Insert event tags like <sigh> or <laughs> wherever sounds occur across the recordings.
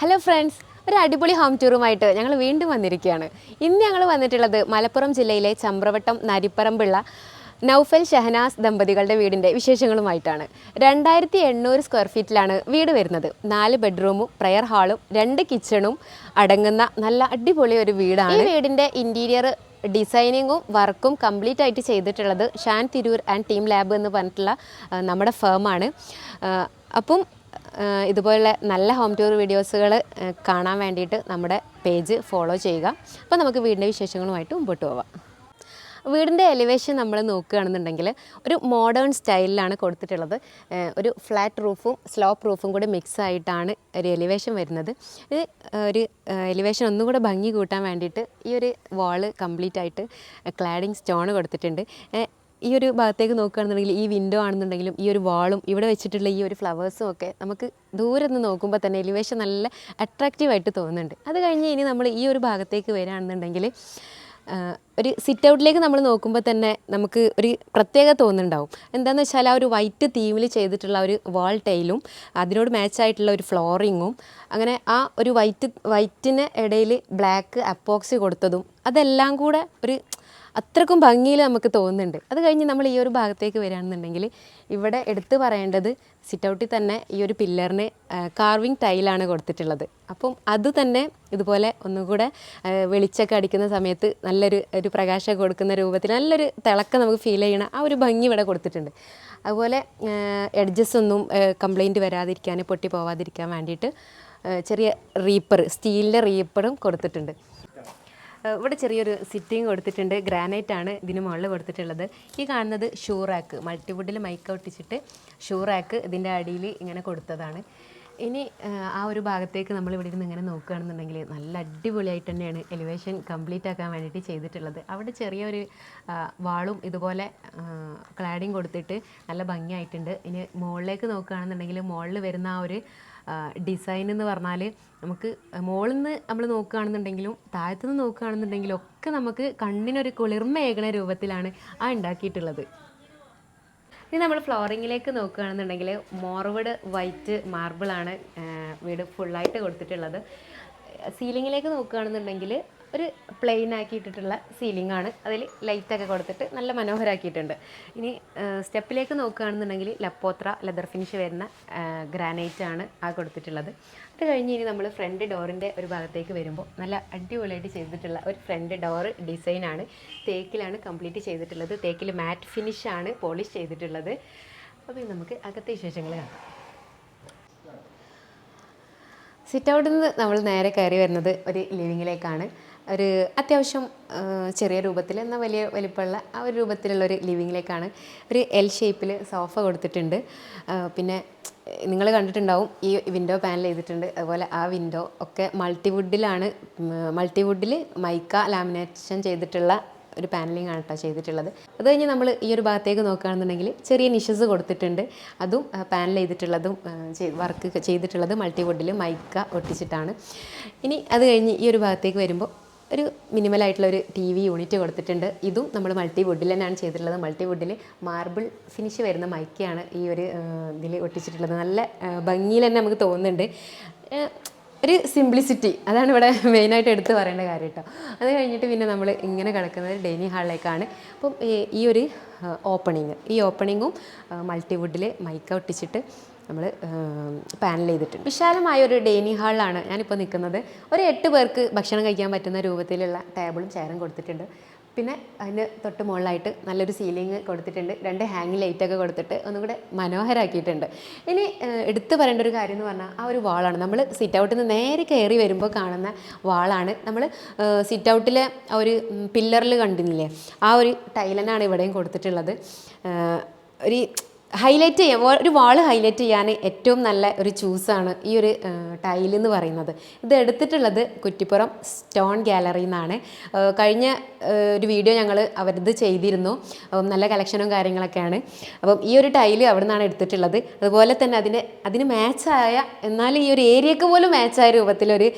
Hello friends ഒരു അടിപൊളി home ടൂറുമായിട്ട് ഞങ്ങൾ വീണ്ടും വന്നിരിക്കുകയാണ്. ഇന്ന് ഞങ്ങൾ വന്നിട്ടുള്ളത് മലപ്പുറം ജില്ലയിലെ ചമ്പ്രവട്ടം നരിപ്പറമ്പുള്ള നൗഫൽ ഷഹനാസ് ദമ്പതികളുടെ വീടിന്റെ വിശേഷങ്ങളുമായിട്ടാണ്. രണ്ടായിരത്തി എണ്ണൂറ് സ്ക്വയർ ഫീറ്റിലാണ് വീട് വരുന്നത്. നാല് ബെഡ്റൂമും പ്രയർ ഹാളും രണ്ട് കിച്ചണും അടങ്ങുന്ന നല്ല അടിപൊളി ഒരു വീടാണ്. ഈ വീടിന്റെ ഇന്റീരിയർ ഡിസൈനിങ്ങും വർക്കും കംപ്ലീറ്റ് ആയിട്ട് ചെയ്തിട്ടുള്ളത് Shan Tirur and team lab എന്ന് പറഞ്ഞിട്ടുള്ള നമ്മുടെ ഫേമാണ് അപ്പം ഇതുപോലുള്ള നല്ല ഹോം ടൂർ വീഡിയോസുകൾ കാണാൻ വേണ്ടിയിട്ട് നമ്മുടെ പേജ് ഫോളോ ചെയ്യുക. അപ്പോൾ നമുക്ക് വീടിന്റെ വിശേഷങ്ങളുമായിട്ട് മുമ്പോട്ട് പോവാം. വീടിന്റെ എലിവേഷൻ നമ്മൾ നോക്കുകയാണെന്നുണ്ടെങ്കിൽ ഒരു മോഡേൺ സ്റ്റൈലിലാണ് കൊടുത്തിട്ടുള്ളത്. ഒരു ഫ്ലാറ്റ് റൂഫും സ്ലോപ്പ് റൂഫും കൂടി മിക്സ് ആയിട്ടാണ് ഒരു എലിവേഷൻ വരുന്നത്. ഇത് ഒരു എലിവേഷൻ ഒന്നും കൂടെ ഭംഗി കൂട്ടാൻ വേണ്ടിയിട്ട് ഈ ഒരു വാൾ കംപ്ലീറ്റ് ആയിട്ട് ക്ലാഡിങ് സ്റ്റോൺ കൊടുത്തിട്ടുണ്ട്. ഈ ഒരു ഭാഗത്തേക്ക് നോക്കുകയാണെന്നുണ്ടെങ്കിൽ ഈ വിൻഡോ ആണെന്നുണ്ടെങ്കിലും ഈ ഒരു വാളും ഇവിടെ വെച്ചിട്ടുള്ള ഈ ഒരു ഫ്ലവേഴ്സും ഒക്കെ നമുക്ക് ദൂരെ നിന്ന് നോക്കുമ്പോൾ തന്നെ എലിവേഷൻ നല്ല അട്രാക്റ്റീവായിട്ട് തോന്നുന്നുണ്ട്. അത് കഴിഞ്ഞ് ഇനി നമ്മൾ ഈ ഒരു ഭാഗത്തേക്ക് വരികയാണെന്നുണ്ടെങ്കിൽ ഒരു സിറ്റ് ഔട്ടിലേക്ക് നമ്മൾ നോക്കുമ്പോൾ തന്നെ നമുക്ക് ഒരു പ്രത്യേക തോന്നുന്നുണ്ടാവും എന്താണെന്ന് വെച്ചാൽ ആ ഒരു വൈറ്റ് തീമിൽ ചെയ്തിട്ടുള്ള ഒരു വാൾ ടൈലും അതിനോട് മാച്ചായിട്ടുള്ള ഒരു ഫ്ലോറിങ്ങും അങ്ങനെ ആ ഒരു വൈറ്റ് വൈറ്റിന് ഇടയിൽ ബ്ലാക്ക് അപ്പോക്സി കൊടുത്തതും അതെല്ലാം കൂടെ ഒരു അത്രക്കും ഭംഗിയിൽ നമുക്ക് തോന്നുന്നുണ്ട്. അത് കഴിഞ്ഞ് നമ്മൾ ഈ ഒരു ഭാഗത്തേക്ക് വരികയാണെന്നുണ്ടെങ്കിൽ ഇവിടെ എടുത്തു പറയേണ്ടത് സിറ്റൗട്ടിൽ തന്നെ ഈ ഒരു പില്ലറിന് കാർവിങ് ടൈലാണ് കൊടുത്തിട്ടുള്ളത്. അപ്പം അത് തന്നെ ഇതുപോലെ ഒന്നുകൂടെ വെളിച്ചൊക്കെ അടിക്കുന്ന സമയത്ത് നല്ലൊരു ഒരു പ്രകാശം കൊടുക്കുന്ന രൂപത്തിൽ നല്ലൊരു തിളക്കം നമുക്ക് ഫീൽ ചെയ്യണം ആ ഒരു ഭംഗി ഇവിടെ കൊടുത്തിട്ടുണ്ട്. അതുപോലെ എഡ്ജസ് ഒന്നും കംപ്ലൈന്റ് വരാതിരിക്കാൻ പൊട്ടി പോവാതിരിക്കാൻ വേണ്ടിയിട്ട് ചെറിയ റീപ്പർ സ്റ്റീലിന്റെ റീപ്പറും കൊടുത്തിട്ടുണ്ട്. ഇവിടെ ചെറിയൊരു സിറ്റിങ് കൊടുത്തിട്ടുണ്ട്. ഗ്രാനൈറ്റ് ആണ് ഇതിന് മുകളിൽ കൊടുത്തിട്ടുള്ളത്. ഈ കാണുന്നത് ഷൂറാക്ക് മൾട്ടിവുഡിൽ മൈക്ക് ഒട്ടിച്ചിട്ട് ഷൂറാക്ക് ഇതിന്റെ അടിയിൽ ഇങ്ങനെ കൊടുത്തതാണ്. ഇനി ആ ഒരു ഭാഗത്തേക്ക് നമ്മൾ ഇവിടെ ഇരുന്ന് ഇങ്ങനെ നോക്കുകയാണെന്നുണ്ടെങ്കിൽ നല്ല അടിപൊളിയായിട്ട് തന്നെയാണ് എലിവേഷൻ കംപ്ലീറ്റ് ആക്കാൻ വേണ്ടിയിട്ട് ചെയ്തിട്ടുള്ളത്. അവിടെ ചെറിയൊരു വാളും ഇതുപോലെ ക്ലാഡിങ് കൊടുത്തിട്ട് നല്ല ഭംഗിയായിട്ടുണ്ട്. ഇനി മുകളിലേക്ക് നോക്കുകയാണെന്നുണ്ടെങ്കിൽ മുകളിൽ വരുന്ന ആ ഒരു ഡിസൈൻ എന്ന് പറഞ്ഞാൽ നമുക്ക് മുകളിൽ നിന്ന് നമ്മൾ നോക്കുകയാണെന്നുണ്ടെങ്കിലും താഴത്തു നിന്ന് നോക്കുകയാണെന്നുണ്ടെങ്കിലും ഒക്കെ നമുക്ക് കണ്ണിനൊരു കുളിർമയേകണ രൂപത്തിലാണ് ആ ഉണ്ടാക്കിയിട്ടുള്ളത്. ഇനി നമ്മൾ ഫ്ലോറിങ്ങിലേക്ക് നോക്കുകയാണെന്നുണ്ടെങ്കിൽ മോർവുഡ് വൈറ്റ് മാർബിളാണ് വീട് ഫുള്ളായിട്ട് കൊടുത്തിട്ടുള്ളത്. സീലിങ്ങിലേക്ക് നോക്കുകയാണെന്നുണ്ടെങ്കിൽ ഒരു പ്ലെയിൻ ആക്കിയിട്ടിട്ടുള്ള സീലിംഗ് ആണ്. അതിൽ ലൈറ്റൊക്കെ കൊടുത്തിട്ട് നല്ല മനോഹരമാക്കിയിട്ടുണ്ട് ഇനി സ്റ്റെപ്പിലേക്ക് നോക്കുകയാണെന്നുണ്ടെങ്കിൽ ലപ്പോത്ര ലെതർ ഫിനിഷ് വരുന്ന ഗ്രാനൈറ്റ് ആണ് ആ കൊടുത്തിട്ടുള്ളത്. അത് കഴിഞ്ഞ് ഇനി നമ്മൾ ഫ്രണ്ട് ഡോറിന്റെ ഒരു ഭാഗത്തേക്ക് വരുമ്പോൾ നല്ല അടിപൊളിയായിട്ട് ചെയ്തിട്ടുള്ള ഒരു ഫ്രണ്ട് ഡോർ ഡിസൈനാണ് തേക്കിലാണ് കംപ്ലീറ്റ് ചെയ്തിട്ടുള്ളത്. തേക്കിൽ മാറ്റ് ഫിനിഷാണ് പോളിഷ് ചെയ്തിട്ടുള്ളത്. അപ്പോൾ നമുക്ക് അകത്തെ വിശേഷങ്ങൾ കാണാം. സിറ്റ് ഔട്ടിൽ നിന്ന് നമ്മൾ നേരെ കയറി വരുന്നത് ഒരു ലിവിങ്ങിലേക്കാണ് ഒരു അത്യാവശ്യം ചെറിയ രൂപത്തിൽ എന്നാൽ വലിയ വലിപ്പമുള്ള ആ ഒരു രൂപത്തിലുള്ള ഒരു ലിവിങ്ങിലേക്കാണ് ഒരു എൽ ഷേപ്പിൽ സോഫ കൊടുത്തിട്ടുണ്ട്. പിന്നെ നിങ്ങൾ കണ്ടിട്ടുണ്ടാവും ഈ വിൻഡോ പാനൽ ചെയ്തിട്ടുണ്ട്. അതുപോലെ ആ വിൻഡോ ഒക്കെ മൾട്ടിവുഡിലാണ് മൾട്ടിവുഡിൽ മൈക്ക ലാമിനേഷൻ ചെയ്തിട്ടുള്ള ഒരു പാനലിംഗ് ആണ് കേട്ടോ ചെയ്തിട്ടുള്ളത്. അത് കഴിഞ്ഞ് നമ്മൾ ഈ ഒരു ഭാഗത്തേക്ക് നോക്കുകയാണെന്നുണ്ടെങ്കിൽ ചെറിയ നിഷസ് കൊടുത്തിട്ടുണ്ട്. അതും പാനൽ ചെയ്തിട്ടുള്ളതും വർക്ക് ചെയ്തിട്ടുള്ളത് മൾട്ടിവുഡിൽ മൈക്ക ഒട്ടിച്ചിട്ടാണ്. ഇനി അത് കഴിഞ്ഞ് ഈ ഒരു ഭാഗത്തേക്ക് വരുമ്പോൾ ഒരു മിനിമലായിട്ടുള്ള ഒരു ടി വി യൂണിറ്റ് കൊടുത്തിട്ടുണ്ട്. ഇതും നമ്മൾ മൾട്ടി വുഡിൽ തന്നെയാണ് ചെയ്തിട്ടുള്ളത്. മൾട്ടി വുഡിൽ മാർബിൾ ഫിനിഷ് വരുന്ന മൈക്കയാണ് ഈ ഒരു ഇതിൽ ഒട്ടിച്ചിട്ടുള്ളത്. നല്ല ഭംഗിയിൽ തന്നെ നമുക്ക് തോന്നുന്നുണ്ട്. ഒരു സിംപ്ലിസിറ്റി അതാണ് ഇവിടെ മെയിനായിട്ട് എടുത്തു പറയേണ്ട കാര്യം കേട്ടോ അത് കഴിഞ്ഞിട്ട് പിന്നെ നമ്മൾ ഇങ്ങനെ കിടക്കുന്നത് ഡൈനിങ് ഹാളിലേക്കാണ് അപ്പം ഈ- ഈ ഒരു ഓപ്പണിങ് ഈ ഓപ്പണിങ്ങും മൾട്ടിവുഡിൽ മൈക്ക ഒട്ടിച്ചിട്ട് നമ്മൾ പാനൽ ചെയ്തിട്ടുണ്ട്. വിശാലമായ ഒരു ഡൈനിങ് ഹാളിലാണ് ഞാനിപ്പോൾ നിൽക്കുന്നത് ഒരു എട്ട് പേർക്ക് ഭക്ഷണം കഴിക്കാൻ പറ്റുന്ന രൂപത്തിലുള്ള ടേബിളും ചെയറും കൊടുത്തിട്ടുണ്ട്. പിന്നെ അതിന് തൊട്ട് മുകളിലായിട്ട് നല്ലൊരു സീലിംഗ് കൊടുത്തിട്ടുണ്ട്. രണ്ട് ഹാങ് ലൈറ്റൊക്കെ കൊടുത്തിട്ട് ഒന്നും കൂടെ മനോഹരമാക്കിയിട്ടുണ്ട് ഇനി എടുത്തു പറയേണ്ട ഒരു കാര്യം എന്ന് പറഞ്ഞാൽ ആ ഒരു വാളാണ് നമ്മൾ സിറ്റ് ഔട്ടിൽ നിന്ന് നേരെ കയറി വരുമ്പോൾ കാണുന്ന വാളാണ് നമ്മൾ സിറ്റ് ഔട്ടിലെ ആ ഒരു പില്ലറിൽ കണ്ടില്ലേ ആ ഒരു ടൈലനാണ് ഇവിടെയും കൊടുത്തിട്ടുള്ളത്. ഒരു ഹൈലൈറ്റ് ചെയ്യാൻ ഒരു വാൾ ഹൈലൈറ്റ് ചെയ്യാൻ ഏറ്റവും നല്ല ഒരു ചൂസാണ് ഈ ഒരു ടൈൽ എന്ന് പറയുന്നത്. ഇത് എടുത്തിട്ടുള്ളത് കുറ്റിപ്പുറം സ്റ്റോൺ ഗാലറിയിൽ നിന്നാണ് കഴിഞ്ഞ ഒരു വീഡിയോ ഞങ്ങൾ അവരത് ചെയ്തിരുന്നു. അപ്പം നല്ല കളക്ഷനും കാര്യങ്ങളൊക്കെയാണ്. അപ്പം ഈ ഒരു ടൈൽ അവിടെ നിന്നാണ് എടുത്തിട്ടുള്ളത്. അതുപോലെ തന്നെ അതിന് അതിന് മാച്ചായ എന്നാൽ ഈ ഒരു ഏരിയക്ക് പോലും മാച്ചായ രൂപത്തിലൊരു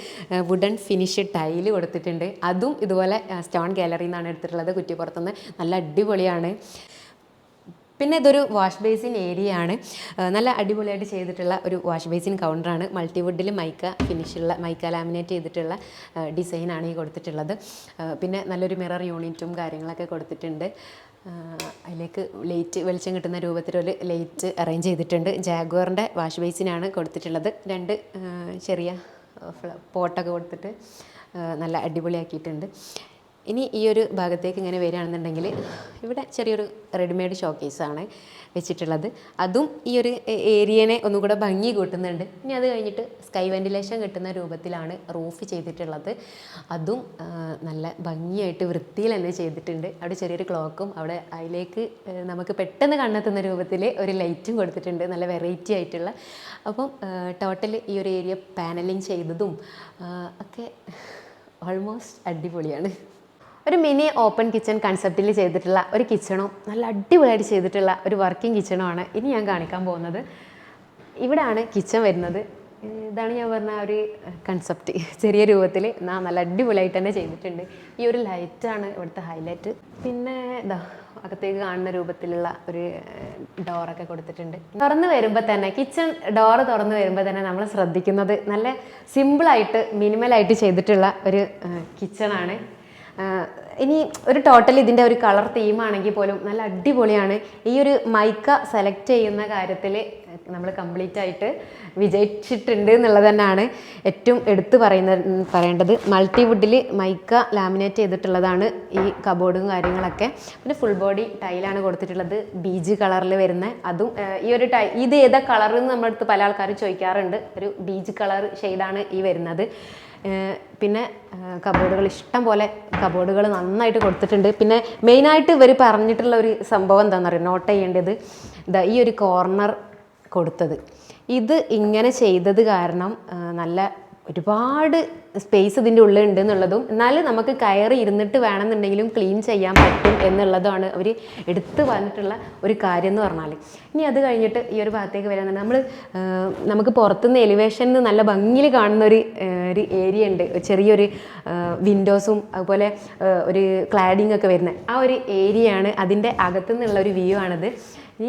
വുഡൻ ഫിനിഷ് ടൈൽ കൊടുത്തിട്ടുണ്ട്. അതും ഇതുപോലെ സ്റ്റോൺ ഗാലറിയിൽ നിന്നാണ് എടുത്തിട്ടുള്ളത് കുറ്റിപ്പുറത്തുനിന്ന്. നല്ല അടിപൊളിയാണ്. പിന്നെ ഇതൊരു വാഷ് ബേസിൻ ഏരിയ ആണ് നല്ല അടിപൊളിയായിട്ട് ചെയ്തിട്ടുള്ള ഒരു വാഷ് ബേസിൻ കൗണ്ടറാണ്. മൾട്ടിവുഡിൽ മൈക്ക ഫിനിഷുള്ള മൈക്ക ലാമിനേറ്റ് ചെയ്തിട്ടുള്ള ഡിസൈനാണ് ഈ കൊടുത്തിട്ടുള്ളത്. പിന്നെ നല്ലൊരു മിറർ യൂണിറ്റും കാര്യങ്ങളൊക്കെ കൊടുത്തിട്ടുണ്ട്. അതിലേക്ക് ലൈറ്റ് വെളിച്ചം കിട്ടുന്ന രൂപത്തിലൊരു ലൈറ്റ് അറേഞ്ച് ചെയ്തിട്ടുണ്ട്. ജാഗ്വറിന്റെ വാഷ് ബേസിനാണ് കൊടുത്തിട്ടുള്ളത്. രണ്ട് ചെറിയ പോട്ടൊക്കെ കൊടുത്തിട്ട് നല്ല അടിപൊളിയാക്കിയിട്ടുണ്ട്. ഇനി ഈ ഒരു ഭാഗത്തേക്ക് ഇങ്ങനെ വരികയാണെന്നുണ്ടെങ്കിൽ ഇവിടെ ചെറിയൊരു റെഡിമെയ്ഡ് ഷോക്കേസാണ് വെച്ചിട്ടുള്ളത്. അതും ഈ ഒരു ഏരിയനെ ഒന്നും കൂടെ ഭംഗി കൂട്ടുന്നുണ്ട്. ഇനി അത് കഴിഞ്ഞിട്ട് സ്കൈ വെന്റിലേഷൻ കിട്ടുന്ന രൂപത്തിലാണ് റൂഫ് ചെയ്തിട്ടുള്ളത്. അതും നല്ല ഭംഗിയായിട്ട് വൃത്തിയിൽ തന്നെ ചെയ്തിട്ടുണ്ട്. അവിടെ ചെറിയൊരു ക്ലോക്കും അവിടെ അതിലേക്ക് നമുക്ക് പെട്ടെന്ന് കണ്ണെത്തുന്ന രൂപത്തിൽ ഒരു ലൈറ്റും കൊടുത്തിട്ടുണ്ട്. നല്ല വെറൈറ്റി ആയിട്ടുള്ള. അപ്പം ടോട്ടൽ ഈ ഒരു ഏരിയ പാനലിങ് ചെയ്തതും ഒക്കെ ഓൾമോസ്റ്റ് അടിപൊളിയാണ്. ഒരു മിനി ഓപ്പൺ കിച്ചൺ കൺസെപ്റ്റിൽ ചെയ്തിട്ടുള്ള ഒരു കിച്ചണും നല്ല അടിപൊളിയായിട്ട് ചെയ്തിട്ടുള്ള ഒരു വർക്കിംഗ് കിച്ചണുമാണ് ഇനി ഞാൻ കാണിക്കാൻ പോകുന്നത്. ഇവിടെയാണ് കിച്ചൺ വരുന്നത്. ഇതാണ് ഞാൻ പറഞ്ഞ ഒരു കൺസെപ്റ്റ് ചെറിയ രൂപത്തിൽ നല്ല അടിപൊളിയായിട്ട് തന്നെ ചെയ്തിട്ടുണ്ട്. ഈ ഒരു ലൈറ്റാണ് ഇവിടുത്തെ ഹൈലൈറ്റ് പിന്നെ ഇതാ അകത്തേക്ക് കാണുന്ന രൂപത്തിലുള്ള ഒരു ഡോറൊക്കെ കൊടുത്തിട്ടുണ്ട്. തുറന്ന് വരുമ്പോൾ തന്നെ കിച്ചൺ ഡോറ് തുറന്ന് വരുമ്പോൾ തന്നെ നമ്മൾ ശ്രദ്ധിക്കുന്നത് നല്ല സിമ്പിളായിട്ട് മിനിമലായിട്ട് ചെയ്തിട്ടുള്ള ഒരു കിച്ചണാണ് ഇനി ഒരു ടോട്ടൽ ഇതിന്റെ ഒരു കളർ തീമാണെങ്കിൽ പോലും നല്ല അടിപൊളിയാണ്. ഈ ഒരു മൈക്ക സെലക്ട് ചെയ്യുന്ന കാര്യത്തിൽ നമ്മൾ കംപ്ലീറ്റ് ആയിട്ട് വിജയിച്ചിട്ടുണ്ട് എന്നുള്ളത് തന്നെയാണ് ഏറ്റവും എടുത്തു പറയുന്ന പറയേണ്ടത്. മൾട്ടിവുഡിൽ മൈക്ക ലാമിനേറ്റ് ചെയ്തിട്ടുള്ളതാണ് ഈ കബോർഡും കാര്യങ്ങളൊക്കെ. പിന്നെ ഫുൾ ബോഡി ടൈലാണ് കൊടുത്തിട്ടുള്ളത്. ബീജ് കളറിൽ വരുന്ന അതും ഈ ഒരു ടൈ ഇത് ഏതാ കളർ എന്ന് നമ്മുടെ പല ആൾക്കാരും ചോദിക്കാറുണ്ട്. ഒരു ബീജ് കളർ ഷെയ്ഡാണ് ഈ വരുന്നത്. പിന്നെ കബോർഡുകൾ ഇഷ്ടം പോലെ കബോർഡുകൾ നന്നായിട്ട് കൊടുത്തിട്ടുണ്ട്. പിന്നെ മെയിനായിട്ട് ഇവർ പറഞ്ഞിട്ടുള്ള ഒരു സംഭവം എന്താണെന്ന് അറിയാം? നോട്ട് ചെയ്യേണ്ടത്. ഇതാ ഈ ഒരു കോർണർ കൊടുത്തത്. ഇത് ഇങ്ങനെ ചെയ്തത് കാരണം നല്ല ഒരുപാട് സ്പേസ് ഇതിന്റെ ഉള്ളിൽ ഉണ്ട് എന്നുള്ളതും എന്നാൽ നമുക്ക് കയറി ഇരുന്നിട്ട് വേണമെന്നുണ്ടെങ്കിലും ക്ലീൻ ചെയ്യാൻ പറ്റും എന്നുള്ളതാണ് അവർ എടുത്തു വന്നിട്ടുള്ള ഒരു കാര്യം എന്ന് പറഞ്ഞാൽ ഇനി അത് കഴിഞ്ഞിട്ട് ഈ ഒരു ഭാഗത്തേക്ക് വരാൻ നമ്മൾ നമുക്ക് പുറത്തുനിന്ന് എലിവേഷനിൽ നല്ല ഭംഗിയിൽ കാണുന്ന ഒരു ഒരു ഏരിയ ഉണ്ട്. ചെറിയൊരു വിൻഡോസും അതുപോലെ ഒരു ക്ലാഡിംഗ് ഒക്കെ വരുന്നത്. ആ ഒരു ഏരിയയാണ് അതിന്റെ അകത്തുനിന്നുള്ള ഒരു വ്യൂ ആണിത്. ഈ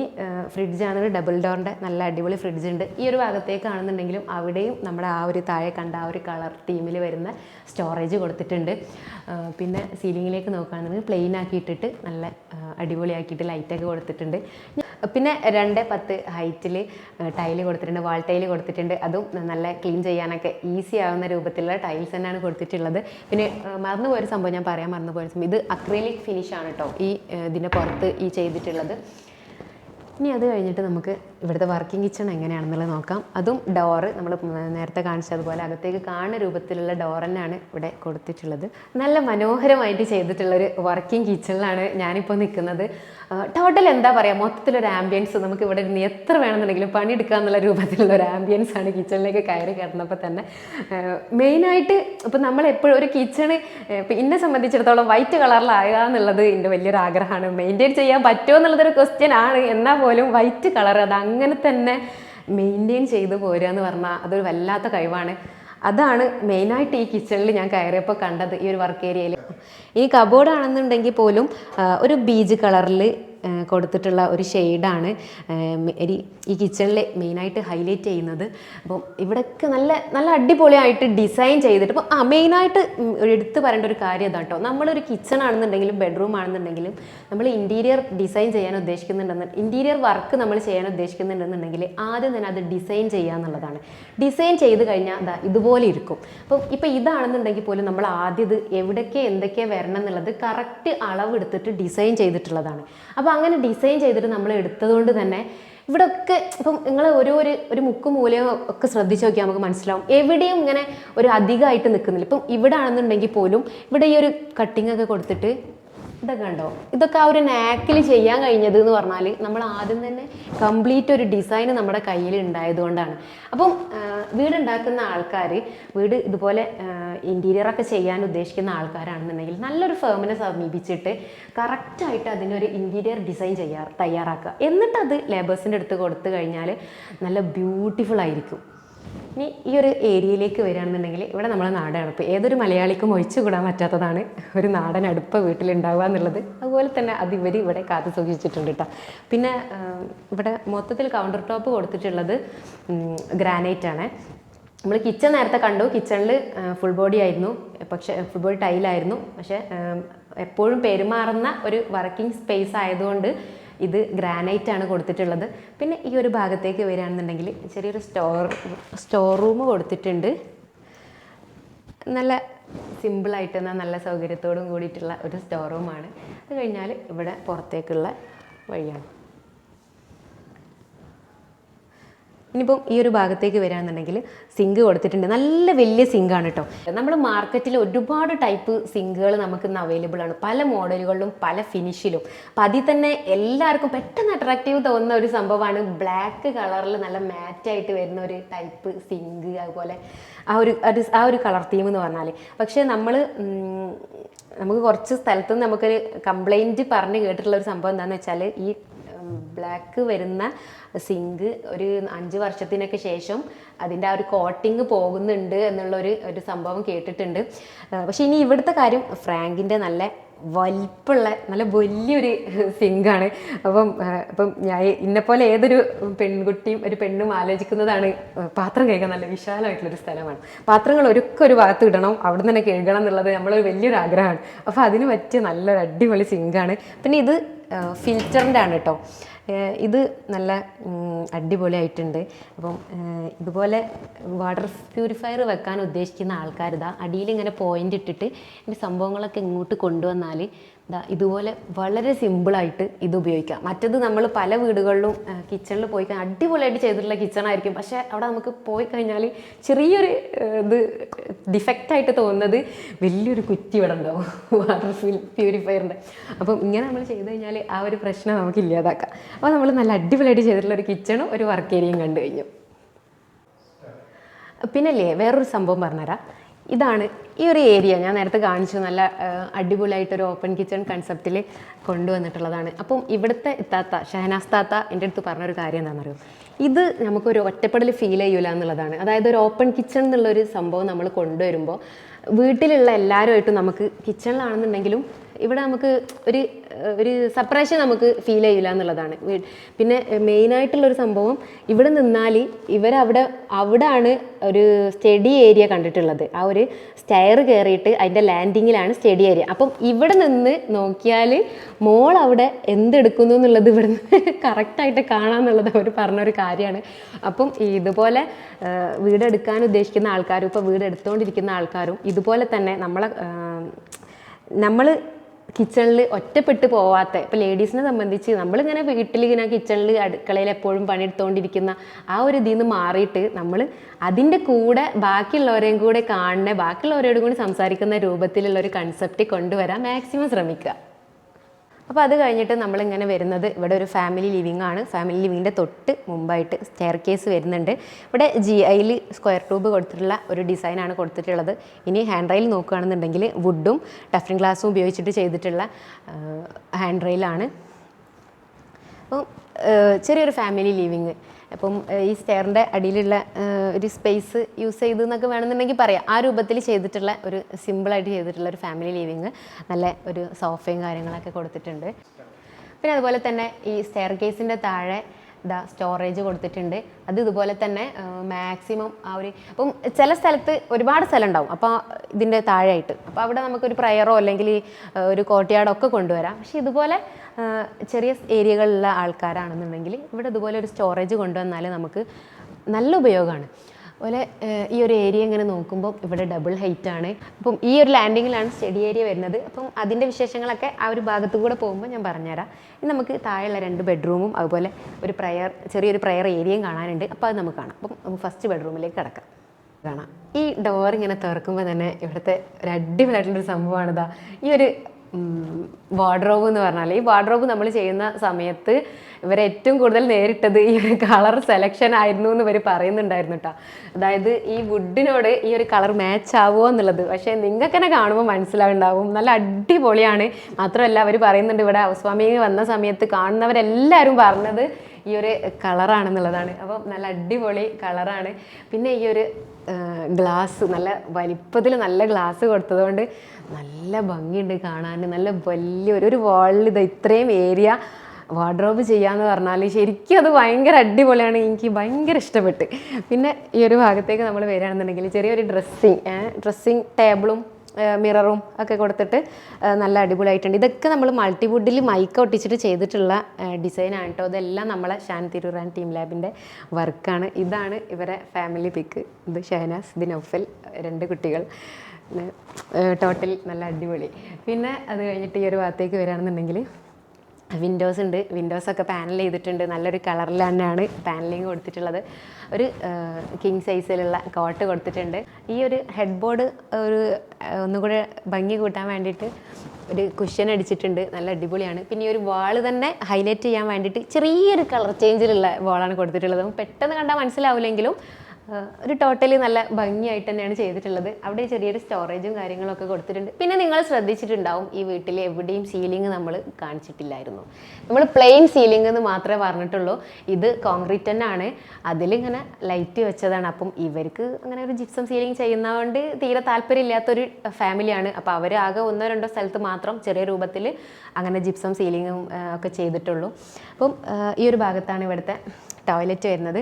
ഫ്രിഡ്ജാണെങ്കിൽ ഡബിൾ ഡോറിന്റെ നല്ല അടിപൊളി ഫ്രിഡ്ജ് ഉണ്ട്. ഈ ഒരു ഭാഗത്തേക്കാണെന്നുണ്ടെങ്കിലും അവിടെയും നമ്മുടെ ആ ഒരു താഴെ കണ്ട ആ ഒരു കളർ തീമിൽ വരുന്ന സ്റ്റോറേജ് കൊടുത്തിട്ടുണ്ട്. പിന്നെ സീലിങ്ങിലേക്ക് നോക്കുകയാണെന്നുണ്ടെങ്കിൽ പ്ലെയിൻ ആക്കിയിട്ടിട്ട് നല്ല അടിപൊളിയാക്കിയിട്ട് ലൈറ്റൊക്കെ കൊടുത്തിട്ടുണ്ട്. പിന്നെ രണ്ട് പത്ത് ഹൈറ്റിൽ ടൈൽ കൊടുത്തിട്ടുണ്ട് വാൾ ടൈൽ കൊടുത്തിട്ടുണ്ട്. അതും നല്ല ക്ലീൻ ചെയ്യാനൊക്കെ ഈസി ആവുന്ന രൂപത്തിലുള്ള ടൈൽസ് തന്നെയാണ് കൊടുത്തിട്ടുള്ളത്. പിന്നെ മറന്നുപോയൊരു സംഭവം ഞാൻ പറയാൻ മറന്നുപോയൊരു സംഭവം. ഇത് അക്രലിക് ഫിനിഷാണ് കേട്ടോ ഈ ഇതിന്റെ പുറത്ത് ഈ ചെയ്തിട്ടുള്ളത്. ഇനി അത് കഴിഞ്ഞിട്ട് നമുക്ക് ഇവിടുത്തെ വർക്കിംഗ് കിച്ചൺ എങ്ങനെയാണെന്നുള്ളത് നോക്കാം. അതും ഡോറ് നമ്മൾ നേരത്തെ കാണിച്ചതുപോലെ അകത്തേക്ക് കാണുന്ന രൂപത്തിലുള്ള ഡോർ തന്നെയാണ് ഇവിടെ കൊടുത്തിട്ടുള്ളത്. നല്ല മനോഹരമായിട്ട് ചെയ്തിട്ടുള്ളൊരു വർക്കിംഗ് കിച്ചണിലാണ് ഞാനിപ്പോൾ നിൽക്കുന്നത് ടോട്ടൽ എന്താ പറയുക മൊത്തത്തിലൊരു ആംബിയൻസ് നമുക്ക് ഇവിടെ ഇരുന്ന് എത്ര വേണമെന്നുണ്ടെങ്കിലും പണിയെടുക്കുക എന്നുള്ള രൂപത്തിലുള്ള ഒരു ആംബിയൻസ് ആണ് കിച്ചണിലേക്ക് കയറി കിടന്നപ്പോൾ തന്നെ. മെയിനായിട്ട് ഇപ്പം നമ്മൾ എപ്പോഴും ഒരു കിച്ചണ് ഇപ്പം എന്നെ സംബന്ധിച്ചിടത്തോളം വൈറ്റ് കളറിലാകുക എന്നുള്ളത് എന്റെ വലിയൊരു ആഗ്രഹമാണ്. മെയിന്റെയിൻ ചെയ്യാൻ പറ്റുമോ എന്നുള്ളതൊരു ക്വസ്റ്റ്യൻ ആണ്. എന്നാൽ പോലും വൈറ്റ് കളർ അത് അങ്ങനെ തന്നെ മെയിന്റെയിൻ ചെയ്തു പോരുക എന്ന് പറഞ്ഞാൽ അതൊരു വല്ലാത്ത കഴിവാണ്. അതാണ് മെയിനായിട്ട് ഈ കിച്ചണിൽ ഞാൻ കയറിയപ്പോൾ കണ്ടത് ഈ ഒരു വർക്ക് ഏരിയയിൽ. ഈ കബോർഡ് ആണെന്നുണ്ടെങ്കിൽ പോലും ഒരു ബീജ് കളറിൽ കൊടുത്തിട്ടുള്ള ഒരു ഷെയ്ഡാണ്. ഈ കിച്ചണിൽ മെയിനായിട്ട് ഹൈലൈറ്റ് ചെയ്യുന്നത്. അപ്പം ഇവിടെയൊക്കെ നല്ല നല്ല അടിപൊളിയായിട്ട് ഡിസൈൻ ചെയ്തിട്ട് അപ്പോൾ ആ മെയിനായിട്ട് എടുത്തു പറയേണ്ട ഒരു കാര്യം അതാണ് കേട്ടോ നമ്മളൊരു കിച്ചൺ ആണെന്നുണ്ടെങ്കിലും ബെഡ്റൂം ആണെന്നുണ്ടെങ്കിലും നമ്മൾ ഇന്റീരിയർ ഡിസൈൻ ചെയ്യാൻ ഉദ്ദേശിക്കുന്നുണ്ടെന്ന് ഇന്റീരിയർ വർക്ക് നമ്മൾ ചെയ്യാൻ ഉദ്ദേശിക്കുന്നുണ്ടെന്നുണ്ടെങ്കിൽ ആദ്യം തന്നെ അത് ഡിസൈൻ ചെയ്യുക എന്നുള്ളതാണ്. ഡിസൈൻ ചെയ്ത് കഴിഞ്ഞാൽ അതാ ഇതുപോലെ ഇരിക്കും. അപ്പം ഇപ്പം ഇതാണെന്നുണ്ടെങ്കിൽ പോലും നമ്മൾ ആദ്യം ഇത് എവിടേക്ക് എന്തൊക്കെ വരണം എന്നുള്ളത് കറക്റ്റ് അളവെടുത്തിട്ട് ഡിസൈൻ ചെയ്തിട്ടുള്ളതാണ്. അപ്പോൾ അങ്ങനെ ഡിസൈൻ ചെയ്തിട്ട് നമ്മൾ എടുത്തതുകൊണ്ട് തന്നെ ഇവിടെയൊക്കെ ഇപ്പം നിങ്ങൾ ഓരോ ഒരു ഒരു മുക്കും മൂലയോ ഒക്കെ ശ്രദ്ധിച്ച് നോക്കിയാൽ നമുക്ക് മനസ്സിലാവും. എവിടെയും ഇങ്ങനെ ഒരു അധികമായിട്ട് നിൽക്കുന്നില്ല ഇപ്പം ഇവിടെ ആണെന്നുണ്ടെങ്കിൽ പോലും ഇവിടെ ഈ ഒരു കട്ടിംഗ് ഒക്കെ കൊടുത്തിട്ട് ഇതൊക്കെ ഉണ്ടോ ഇതൊക്കെ ആ ഒരു നാക്കിൽ ചെയ്യാൻ കഴിഞ്ഞത് എന്ന് പറഞ്ഞാൽ നമ്മൾ ആദ്യം തന്നെ കംപ്ലീറ്റ് ഒരു ഡിസൈൻ നമ്മുടെ കയ്യിൽ ഉണ്ടായതുകൊണ്ടാണ് അപ്പം വീടുണ്ടാക്കുന്ന ആൾക്കാർ വീട് ഇതുപോലെ ഇന്റീരിയറൊക്കെ ചെയ്യാൻ ഉദ്ദേശിക്കുന്ന ആൾക്കാരാണെന്നുണ്ടെങ്കിൽ നല്ലൊരു ഫേമിനെ സമീപിച്ചിട്ട് കറക്റ്റായിട്ട് അതിനൊരു ഇന്റീരിയർ ഡിസൈൻ ചെയ്യാ തയ്യാറാക്കുക. എന്നിട്ട് അത് ലേബേഴ്സിന്റെ അടുത്ത് കൊടുത്തു കഴിഞ്ഞാൽ നല്ല ബ്യൂട്ടിഫുൾ ആയിരിക്കും. ഇനി ഈ ഒരു ഏരിയയിലേക്ക് വരികയാണെന്നുണ്ടെങ്കിൽ ഇവിടെ നമ്മളെ നാടൻ അടുപ്പ് ഏതൊരു മലയാളിക്കും ഒഴിച്ചുകൂടാൻ പറ്റാത്തതാണ് ഒരു നാടൻ അടുപ്പ് വീട്ടിലുണ്ടാവുക എന്നുള്ളത്. അതുപോലെ തന്നെ അത് ഇവർ ഇവിടെ കാത്തു സൂക്ഷിച്ചിട്ടുണ്ട് കേട്ടോ. പിന്നെ ഇവിടെ മൊത്തത്തിൽ കൗണ്ടർ ടോപ്പ് കൊടുത്തിട്ടുള്ളത് ഗ്രാനൈറ്റ് ആണ്. നമ്മൾ കിച്ചൺ നേരത്തെ കണ്ടു. കിച്ചണിൽ ഫുൾ ബോഡി ആയിരുന്നു. പക്ഷേ ഫുൾ ബോഡി ടൈലായിരുന്നു പക്ഷേ എപ്പോഴും പെരുമാറുന്ന ഒരു വർക്കിംഗ് സ്പേസ് ആയതുകൊണ്ട് ഇത് ഗ്രാനൈറ്റ് ആണ് കൊടുത്തിട്ടുള്ളത്. പിന്നെ ഈ ഒരു ഭാഗത്തേക്ക് വരികയാണെന്നുണ്ടെങ്കിൽ ചെറിയൊരു സ്റ്റോർ സ്റ്റോർ റൂം കൊടുത്തിട്ടുണ്ട്. നല്ല സിമ്പിളായിട്ട് എന്നാൽ നല്ല സൗകര്യത്തോടും കൂടിയിട്ടുള്ള ഒരു സ്റ്റോർ റൂമാണ് അത് കഴിഞ്ഞാൽ ഇവിടെ പുറത്തേക്കുള്ള വഴിയാണ്. ഇനിയിപ്പം ഈ ഒരു ഭാഗത്തേക്ക് വരാന്നുണ്ടെങ്കിൽ സിങ്ക് കൊടുത്തിട്ടുണ്ട്. നല്ല വലിയ സിങ്കാണ് കേട്ടോ നമ്മൾ മാർക്കറ്റിൽ ഒരുപാട് ടൈപ്പ് സിങ്കുകൾ നമുക്ക് ഇന്ന് അവൈലബിൾ ആണ്. പല മോഡലുകളിലും പല ഫിനിഷിലും അപ്പം അതിൽ തന്നെ എല്ലാവർക്കും പെട്ടെന്ന് അട്രാക്റ്റീവ് തോന്നുന്ന ഒരു സംഭവമാണ് ബ്ലാക്ക് കളറിൽ നല്ല മാറ്റായിട്ട് വരുന്ന ഒരു ടൈപ്പ് സിങ്ക് അതുപോലെ ആ ഒരു ആ ഒരു കളർ തീം എന്ന് പറഞ്ഞാൽ പക്ഷേ നമ്മൾ നമുക്ക് കുറച്ച് സ്ഥലത്ത് നമുക്കൊരു കംപ്ലൈന്റ് പറഞ്ഞ് കേട്ടിട്ടുള്ള ഒരു സംഭവം എന്താണെന്ന് വെച്ചാൽ ഈ ബ്ലാക്ക് വരുന്ന സിങ്ക് ഒരു അഞ്ച് വർഷത്തിനൊക്കെ ശേഷം അതിന്റെ ആ ഒരു കോട്ടിങ് പോകുന്നുണ്ട് എന്നുള്ളൊരു ഒരു സംഭവം കേട്ടിട്ടുണ്ട്. പക്ഷെ ഇനി ഇവിടുത്തെ കാര്യം ഫ്രാങ്കിന്റെ നല്ല വലിപ്പുള്ള നല്ല വലിയൊരു സിങ്കാണ് അപ്പം അപ്പം ഞാൻ ഇന്നെപ്പോലെ ഏതൊരു പെൺകുട്ടിയും ഒരു പെണ്ണും ആലോചിക്കുന്നതാണ് പാത്രം കേൾക്കാൻ നല്ല വിശാലമായിട്ടുള്ളൊരു സ്ഥലമാണ്. പാത്രങ്ങൾ ഒരുക്കെ ഒരു ഭാഗത്ത് ഇടണം അവിടെ തന്നെ കേൾക്കണം എന്നുള്ളത് നമ്മളൊരു വലിയൊരു ആഗ്രഹമാണ്. അപ്പോൾ അതിന് പറ്റിയ നല്ലൊരു അടിപൊളി സിങ്കാണ് പിന്നെ ഇത് ഫിൽറ്ററിന്റെ ആണ് കേട്ടോ. ഇത് നല്ല അടിപൊളിയായിട്ടുണ്ട്. അപ്പം ഇതുപോലെ വാട്ടർ പ്യൂരിഫയർ വെക്കാൻ ഉദ്ദേശിക്കുന്ന ആൾക്കാർ ഇതാ അടിയിൽ ഇങ്ങനെ പോയിന്റ് ഇട്ടിട്ട് ഈ സംഭവങ്ങളൊക്കെ ഇങ്ങോട്ട് കൊണ്ടുവന്നാൽ ഇതുപോലെ വളരെ സിമ്പിളായിട്ട് ഇത് ഉപയോഗിക്കാം. മറ്റത് നമ്മൾ പല വീടുകളിലും കിച്ചണിൽ പോയി കഴിഞ്ഞാൽ അടിപൊളിയായിട്ട് ചെയ്തിട്ടുള്ള കിച്ചൺ ആയിരിക്കും പക്ഷേ അവിടെ നമുക്ക് പോയി കഴിഞ്ഞാൽ ചെറിയൊരു ഇത് ഡിഫക്റ്റായിട്ട് തോന്നുന്നത് വലിയൊരു കുറ്റി ഇവിടെ ഉണ്ടാവും. വാട്ടർ ഫിൽ പ്യൂരിഫയറിന്റെ അപ്പം ഇങ്ങനെ നമ്മൾ ചെയ്ത് കഴിഞ്ഞാൽ ആ ഒരു പ്രശ്നം നമുക്ക് ഇല്ലാതാക്കാം. അപ്പോൾ നമ്മൾ നല്ല അടിപൊളിയായിട്ട് ചെയ്തിട്ടുള്ള ഒരു കിച്ചണും ഒരു വർക്ക് ഏരിയയും കണ്ടു കഴിഞ്ഞു. പിന്നല്ലേ വേറൊരു സംഭവം പറഞ്ഞുതരാം. ഇതാണ് ഈ ഒരു ഏരിയ ഞാൻ നേരത്തെ കാണിച്ചു. നല്ല അടിപൊളിയായിട്ടൊരു ഓപ്പൺ കിച്ചൺ കൺസെപ്റ്റിൽ കൊണ്ടുവന്നിട്ടുള്ളതാണ്. അപ്പം ഇവിടുത്തെ ഇത്താത്ത ഷഹനാസ് താത്ത എന്റെ അടുത്ത് പറഞ്ഞൊരു കാര്യം എന്താണെന്നറിയോ? ഇത് നമുക്കൊരു ഒറ്റപ്പെടൽ ഫീൽ ചെയ്യൂല എന്നുള്ളതാണ്. അതായത് ഒരു ഓപ്പൺ കിച്ചൺ എന്നുള്ളൊരു സംഭവം നമ്മൾ കൊണ്ടുവരുമ്പോൾ വീട്ടിലുള്ള എല്ലാവരുമായിട്ടും നമുക്ക് കിച്ചണിലാണെന്നുണ്ടെങ്കിലും ഇവിടെ നമുക്ക് ഒരു ഒരു സെപ്പറേഷൻ നമുക്ക് ഫീൽ ചെയ്യില്ല എന്നുള്ളതാണ്. പിന്നെ മെയിനായിട്ടുള്ളൊരു സംഭവം ഇവിടെ നിന്നാൽ ഇവരവിടെ അവിടാണ് ഒരു സ്റ്റഡി ഏരിയ കണ്ടിട്ടുള്ളത്. ആ ഒരു സ്റ്റയർ കയറിയിട്ട് അതിന്റെ ലാൻഡിങ്ങിലാണ് സ്റ്റഡി ഏരിയ അപ്പം ഇവിടെ നിന്ന് നോക്കിയാൽ മോൾ അവിടെ എന്തെടുക്കുന്നു എന്നുള്ളത് ഇവിടെ നിന്ന് കറക്റ്റായിട്ട് <laughs> കാണാമെന്നുള്ളത് അവർ പറഞ്ഞൊരു കാര്യമാണ്. അപ്പം ഇതുപോലെ വീടെടുക്കാൻ ഉദ്ദേശിക്കുന്ന ആൾക്കാരും ഇപ്പോൾ വീട് എടുത്തുകൊണ്ടിരിക്കുന്ന ആൾക്കാരും ഇതുപോലെ തന്നെ നമ്മളെ നമ്മൾ കിച്ചണിൽ ഒറ്റപ്പെട്ട് പോവാത്ത ഇപ്പോൾ ലേഡീസിനെ സംബന്ധിച്ച് നമ്മളിങ്ങനെ വീട്ടിൽ ഇങ്ങനെ കിച്ചണിൽ അടുക്കളയിൽ എപ്പോഴും പണിയെടുത്തുകൊണ്ടിരിക്കുന്ന ആ ഒരു ഇതിൽ നിന്ന് മാറിയിട്ട് നമ്മൾ അതിന്റെ കൂടെ ബാക്കിയുള്ളവരെയും കൂടെ കാണുന്ന ബാക്കിയുള്ളവരോടും കൂടി സംസാരിക്കുന്ന രൂപത്തിലുള്ള ഒരു കൺസെപ്റ്റ് കൊണ്ടുവരാൻ മാക്സിമം ശ്രമിക്കുക. അപ്പോൾ അത് കഴിഞ്ഞിട്ട് നമ്മളിങ്ങനെ വരുന്നത് ഇവിടെ ഒരു ഫാമിലി ലിവിംഗ് ആണ്. ഫാമിലി ലിവിങ്ങിന്റെ തൊട്ട് മുമ്പായിട്ട് സ്റ്റെയർ കേസ് വരുന്നുണ്ട്. ഇവിടെ ജി ഐയിൽ സ്ക്വയർ ട്യൂബ് കൊടുത്തിട്ടുള്ള ഒരു ഡിസൈനാണ് കൊടുത്തിട്ടുള്ളത്. ഇനി ഹാൻഡ് റെയിൽ നോക്കുകയാണെന്നുണ്ടെങ്കിൽ വുഡും ടഫിൻ ഗ്ലാസും ഉപയോഗിച്ചിട്ട് ചെയ്തിട്ടുള്ള ഹാൻഡ് റെയിലാണ് അപ്പം ചെറിയൊരു ഫാമിലി ലിവിങ് അപ്പം ഈ സ്റ്റെയറിന്റെ അടിയിലുള്ള ഒരു സ്പേസ് യൂസ് ചെയ്തു എന്നൊക്കെ വേണമെന്നുണ്ടെങ്കിൽ പറയാം. ആ രൂപത്തിൽ ചെയ്തിട്ടുള്ള ഒരു സിമ്പിളായിട്ട് ചെയ്തിട്ടുള്ള ഒരു ഫാമിലി ലിവിങ് നല്ല ഒരു സോഫയും കാര്യങ്ങളൊക്കെ കൊടുത്തിട്ടുണ്ട്. പിന്നെ അതുപോലെ തന്നെ ഈ സ്റ്റെയർ കേസിന്റെ താഴെ ഇതാ സ്റ്റോറേജ് കൊടുത്തിട്ടുണ്ട്. അത് ഇതുപോലെ തന്നെ മാക്സിമം ആ ഒരു അപ്പം ചില സ്ഥലത്ത് ഒരുപാട് സ്ഥലം ഉണ്ടാവും അപ്പോൾ ഇതിന്റെ താഴെയായിട്ട്. അപ്പോൾ അവിടെ നമുക്കൊരു പ്രയറോ അല്ലെങ്കിൽ ഒരു കോട്ടയാടോ ഒക്കെ കൊണ്ടുവരാം. പക്ഷേ ഇതുപോലെ ചെറിയ ഏരിയകളിലുള്ള ആൾക്കാരാണെന്നുണ്ടെങ്കിൽ ഇവിടെ ഇതുപോലെ ഒരു സ്റ്റോറേജ് കൊണ്ടുവന്നാൽ നമുക്ക് നല്ല ഉപയോഗമാണ്. അതുപോലെ ഈ ഒരു ഏരിയ ഇങ്ങനെ നോക്കുമ്പോൾ ഇവിടെ ഡബിൾ ഹൈറ്റ് ആണ്. അപ്പം ഈ ഒരു ലാൻഡിങ്ങിലാണ് സ്റ്റഡി ഏരിയ വരുന്നത്. അപ്പം അതിന്റെ വിശേഷങ്ങളൊക്കെ ആ ഒരു ഭാഗത്തു കൂടെ പോകുമ്പോൾ ഞാൻ പറഞ്ഞുതരാം. ഇനി നമുക്ക് താഴെയുള്ള രണ്ട് ബെഡ്റൂമും അതുപോലെ ഒരു പ്രയർ ചെറിയൊരു പ്രയർ ഏരിയയും കാണാനുണ്ട്. അപ്പോൾ അത് നമുക്ക് കാണാം. അപ്പം നമുക്ക് ഫസ്റ്റ് ബെഡ്റൂമിലേക്ക് കിടക്കാം. കാണാം. ഈ ഡോർ ഇങ്ങനെ തുറക്കുമ്പോൾ തന്നെ ഇവിടുത്തെ ഒരു അടിപൊളിയായിട്ടുള്ളൊരു സംഭവമാണിതാ. ഈ ഒരു വാർഡ്രോബ് എന്ന് പറഞ്ഞാൽ ഈ വാർഡ്രോബ് നമ്മൾ ചെയ്യുന്ന സമയത്ത് ഇവർ ഏറ്റവും കൂടുതൽ നേരിട്ടത് ഈ ഒരു കളർ സെലക്ഷൻ ആയിരുന്നു എന്ന് ഇവർ പറയുന്നുണ്ടായിരുന്നു കേട്ടോ അതായത് ഈ വുഡിനോട് ഈ ഒരു കളർ മാച്ച് ആവുമോ എന്നുള്ളത്. പക്ഷേ നിങ്ങൾക്ക് തന്നെ കാണുമ്പോൾ മനസ്സിലാവുണ്ടാവും. നല്ല അടിപൊളിയാണ്. മാത്രമല്ല അവർ പറയുന്നുണ്ട് ഇവിടെ ഹൗസ് വാമിങ് വന്ന സമയത്ത് കാണുന്നവരെല്ലാവരും പറഞ്ഞത് ഈ ഒരു കളറാണെന്നുള്ളതാണ് അപ്പം നല്ല അടിപൊളി കളറാണ് പിന്നെ ഈ ഒരു ഗ്ലാസ് നല്ല വലിപ്പത്തിൽ നല്ല ഗ്ലാസ് കൊടുത്തതുകൊണ്ട് നല്ല ഭംഗിയുണ്ട് കാണാൻ നല്ല വലിയ ഒരു ഒരു വാളിൽ ഇത് ഇത്രയും ഏരിയ വാർഡ്രോബ് ചെയ്യാന്ന് പറഞ്ഞാൽ ശരിക്കും അത് ഭയങ്കര അടിപൊളിയാണ് എനിക്ക് ഭയങ്കര ഇഷ്ടപ്പെട്ട്. പിന്നെ ഈ ഒരു ഭാഗത്തേക്ക് നമ്മൾ വരികയാണെന്നുണ്ടെങ്കിൽ ചെറിയൊരു ഡ്രസ്സിങ് ഡ്രസ്സിങ് ടേബിളും മിററും ഒക്കെ കൊടുത്തിട്ട് നല്ല അടിപൊളിയായിട്ടുണ്ട്. ഇതൊക്കെ നമ്മൾ മൾട്ടിവുഡിൽ മൈക്ക് ഒട്ടിച്ചിട്ട് ചെയ്തിട്ടുള്ള ഡിസൈനാണ് കേട്ടോ ഇതെല്ലാം നമ്മളെ ഷാൻ തിരൂറാൻ ടീം ലാബിന്റെ വർക്കാണ് ഇതാണ് ഇവരെ ഫാമിലി പിക്ക് ഇത് ഷഹനാസ് ദിനൗഫൽ നൗഫൽ രണ്ട് കുട്ടികൾ. ടോട്ടൽ നല്ല അടിപൊളി. പിന്നെ അത് കഴിഞ്ഞിട്ട് ഈ ഒരു ഭാഗത്തേക്ക് വരികയാണെന്നുണ്ടെങ്കിൽ വിൻഡോസ് ഉണ്ട്. വിൻഡോസൊക്കെ പാനൽ ചെയ്തിട്ടുണ്ട്. നല്ലൊരു കളറിൽ തന്നെയാണ് പാനലിങ് കൊടുത്തിട്ടുള്ളത്. ഒരു കിങ് സൈസിലുള്ള കോട്ട് കൊടുത്തിട്ടുണ്ട്. ഈ ഒരു ഹെഡ് ബോർഡ് ഒരു ഒന്നുകൂടെ ഭംഗി കൂട്ടാൻ വേണ്ടിയിട്ട് ഒരു കുഷ്യൻ അടിച്ചിട്ടുണ്ട്. നല്ല അടിപൊളിയാണ്. പിന്നെ ഈ ഒരു വാൾ തന്നെ ഹൈലൈറ്റ് ചെയ്യാൻ വേണ്ടിയിട്ട് ചെറിയൊരു കളർ ചേഞ്ചിലുള്ള വാളാണ് കൊടുത്തിട്ടുള്ളത്. പെട്ടെന്ന് കണ്ടാൽ മനസ്സിലാവില്ലെങ്കിലും ഒരു ടോട്ടലി നല്ല ഭംഗിയായിട്ട് തന്നെയാണ് ചെയ്തിട്ടുള്ളത്. അവിടെ ചെറിയൊരു സ്റ്റോറേജും കാര്യങ്ങളൊക്കെ കൊടുത്തിട്ടുണ്ട്. പിന്നെ നിങ്ങൾ ശ്രദ്ധിച്ചിട്ടുണ്ടാവും ഈ വീട്ടിൽ എവിടെയും സീലിംഗ് നമ്മൾ കാണിച്ചിട്ടില്ലായിരുന്നു. നമ്മൾ പ്ലെയിൻ സീലിംഗ് എന്ന് മാത്രമേ പറഞ്ഞിട്ടുള്ളൂ. ഇത് കോൺക്രീറ്റ് തന്നെയാണ്. അതിലിങ്ങനെ ലൈറ്റ് വെച്ചതാണ്. അപ്പം ഇവർക്ക് അങ്ങനെ ഒരു ജിപ്സം സീലിംഗ് ചെയ്യുന്നതുകൊണ്ട് തീരെ താല്പര്യമില്ലാത്തൊരു ഫാമിലിയാണ് അപ്പോൾ അവർ ആകെ ഒന്നോ രണ്ടോ സ്ഥലത്ത് മാത്രം ചെറിയ രൂപത്തിൽ അങ്ങനെ ജിപ്സം സീലിങ്ങും ഒക്കെ ചെയ്തിട്ടുള്ളൂ. അപ്പം ഈ ഒരു ഭാഗത്താണ് ഇവിടുത്തെ ടോയ്ലറ്റ് വരുന്നത്.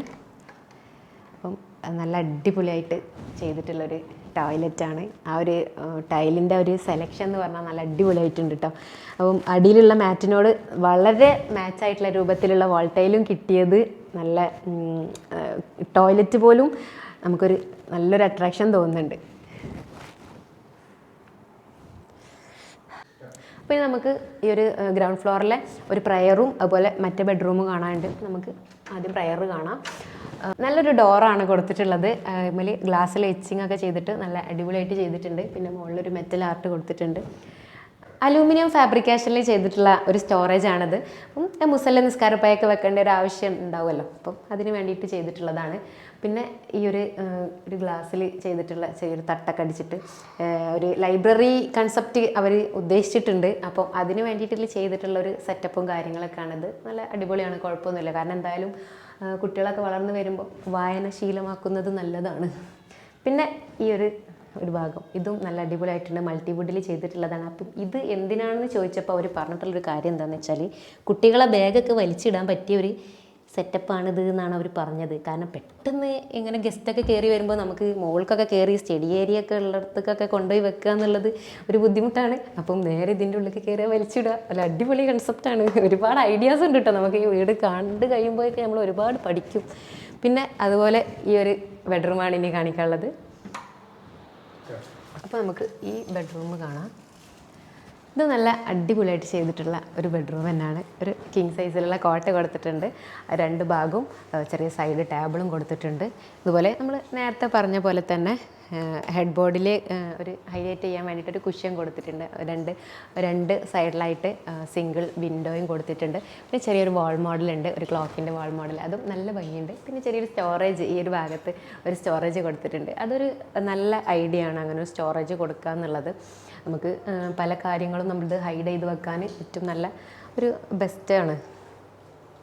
നല്ല അടിപൊളിയായിട്ട് ചെയ്തിട്ടുള്ളൊരു ടോയ്ലറ്റാണ്. ആ ഒരു ടൈലിന്റെ ഒരു സെലക്ഷൻ എന്ന് പറഞ്ഞാൽ നല്ല അടിപൊളിയായിട്ടുണ്ട് കേട്ടോ അപ്പം അടിയിലുള്ള മാറ്റിനോട് വളരെ മാച്ചായിട്ടുള്ള രൂപത്തിലുള്ള വാൾ ടൈലും കിട്ടിയത് നല്ല ടോയ്ലറ്റ് പോലും നമുക്കൊരു നല്ലൊരു അട്രാക്ഷൻ തോന്നുന്നുണ്ട്. അപ്പോൾ നമുക്ക് ഈ ഒരു ഗ്രൗണ്ട് ഫ്ലോറിലെ ഒരു പ്രയറും അതുപോലെ മറ്റേ ബെഡ്റൂമും കാണാനുണ്ട്. നമുക്ക് ആദ്യം പ്രയർ കാണാം. നല്ലൊരു ഡോറാണ് കൊടുത്തിട്ടുള്ളത്. ഇമ്മൽ ഗ്ലാസ്സിൽ എച്ചിങ് ഒക്കെ ചെയ്തിട്ട് നല്ല അടിപൊളിയായിട്ട് ചെയ്തിട്ടുണ്ട്. പിന്നെ മുകളിലൊരു മെറ്റൽ ആർട്ട് കൊടുത്തിട്ടുണ്ട്. അലൂമിനിയം ഫാബ്രിക്കേഷനിൽ ചെയ്തിട്ടുള്ള ഒരു സ്റ്റോറേജ് ആണിത്. അപ്പം മുസല്ല നിസ്കാരപ്പായൊക്കെ വെക്കേണ്ട ഒരു ആവശ്യം ഉണ്ടാവുമല്ലോ. അപ്പം അതിന് വേണ്ടിയിട്ട് ചെയ്തിട്ടുള്ളതാണ്. പിന്നെ ഈ ഒരു ഒരു ഗ്ലാസ്സിൽ ചെയ്തിട്ടുള്ള ചെറിയൊരു തട്ടൊക്കെ അടിച്ചിട്ട് ഒരു ലൈബ്രറി കൺസെപ്റ്റ് അവർ ഉദ്ദേശിച്ചിട്ടുണ്ട്. അപ്പം അതിന് വേണ്ടിയിട്ട് ചെയ്തിട്ടുള്ള ഒരു സെറ്റപ്പും കാര്യങ്ങളൊക്കെ ആണിത് നല്ല അടിപൊളിയാണ്. കുഴപ്പമൊന്നുമില്ല. കാരണം എന്തായാലും കുട്ടികളൊക്കെ വളർന്നു വരുമ്പോൾ വായന ശീലമാക്കുന്നത് നല്ലതാണ്. പിന്നെ ഈ ഒരു ഒരു ഭാഗം. ഇതും നല്ല അടിപൊളിയായിട്ടുണ്ട്. മൾട്ടിവുഡിൽ ചെയ്തിട്ടുള്ളതാണ്. അപ്പം ഇത് എന്തിനാണെന്ന് ചോദിച്ചപ്പോൾ അവർ പറഞ്ഞിട്ടുള്ളൊരു കാര്യം എന്താണെന്ന് വെച്ചാൽ കുട്ടികളെ ബാഗൊക്കെ വലിച്ചിടാൻ പറ്റിയ ഒരു സെറ്റപ്പാണിത് എന്നാണ് അവർ പറഞ്ഞത്. കാരണം പെട്ടെന്ന് ഇങ്ങനെ ഗസ്റ്റൊക്കെ കയറി വരുമ്പോൾ നമുക്ക് മോൾക്കൊക്കെ കയറി സ്റ്റഡി ഏരിയ ഒക്കെ ഉള്ളിടത്തേക്കൊക്കെ കൊണ്ടുപോയി വെക്കുക എന്നുള്ളത് ഒരു ബുദ്ധിമുട്ടാണ്. അപ്പം നേരെ ഇതിന്റെ ഉള്ളിൽ കയറി വലിച്ചിടുക. അല്ല അടിപൊളി കൺസെപ്റ്റാണ് ഒരുപാട് ഐഡിയാസ് ഉണ്ട് കേട്ടോ നമുക്ക് ഈ വീട് കണ്ട് കഴിയുമ്പോഴൊക്കെ നമ്മൾ ഒരുപാട് പഠിക്കും. പിന്നെ അതുപോലെ ഈ ഒരു ബെഡ്റൂമാണ് ഇനി കാണിക്കാനുള്ളത്. അപ്പോൾ നമുക്ക് ഈ ബെഡ്റൂം കാണാം. ഇത് നല്ല അടിപൊളിയായിട്ട് ചെയ്തിട്ടുള്ള ഒരു ബെഡ്റൂം തന്നെയാണ്. ഒരു കിങ് സൈസിലുള്ള കോട്ട കൊടുത്തിട്ടുണ്ട്. രണ്ട് ഭാഗവും ചെറിയ സൈഡ് ടേബിളും കൊടുത്തിട്ടുണ്ട്. ഇതുപോലെ നമ്മൾ നേരത്തെ പറഞ്ഞ പോലെ തന്നെ ഹെഡ് ബോർഡിൽ ഒരു ഹൈലൈറ്റ് ചെയ്യാൻ വേണ്ടിയിട്ട് ഒരു കുഷ്യൻ കൊടുത്തിട്ടുണ്ട്. രണ്ട് രണ്ട് സൈഡിലായിട്ട് സിംഗിൾ വിൻഡോയും കൊടുത്തിട്ടുണ്ട്. പിന്നെ ചെറിയൊരു വാൾ മോഡലുണ്ട് ഒരു ക്ലോക്കിന്റെ വാൾ മോഡൽ അതും നല്ല ഭംഗിയുണ്ട്. പിന്നെ ചെറിയൊരു സ്റ്റോറേജ് ഈ ഒരു ഭാഗത്ത് ഒരു സ്റ്റോറേജ് കൊടുത്തിട്ടുണ്ട്. അതൊരു നല്ല ഐഡിയ ആണ് അങ്ങനെ ഒരു സ്റ്റോറേജ് കൊടുക്കുക എന്നുള്ളത്. നമുക്ക് പല കാര്യങ്ങളും നമ്മൾ ഹൈഡ് ചെയ്ത് വെക്കാൻ ഏറ്റവും നല്ല ഒരു ബെസ്റ്റാണ്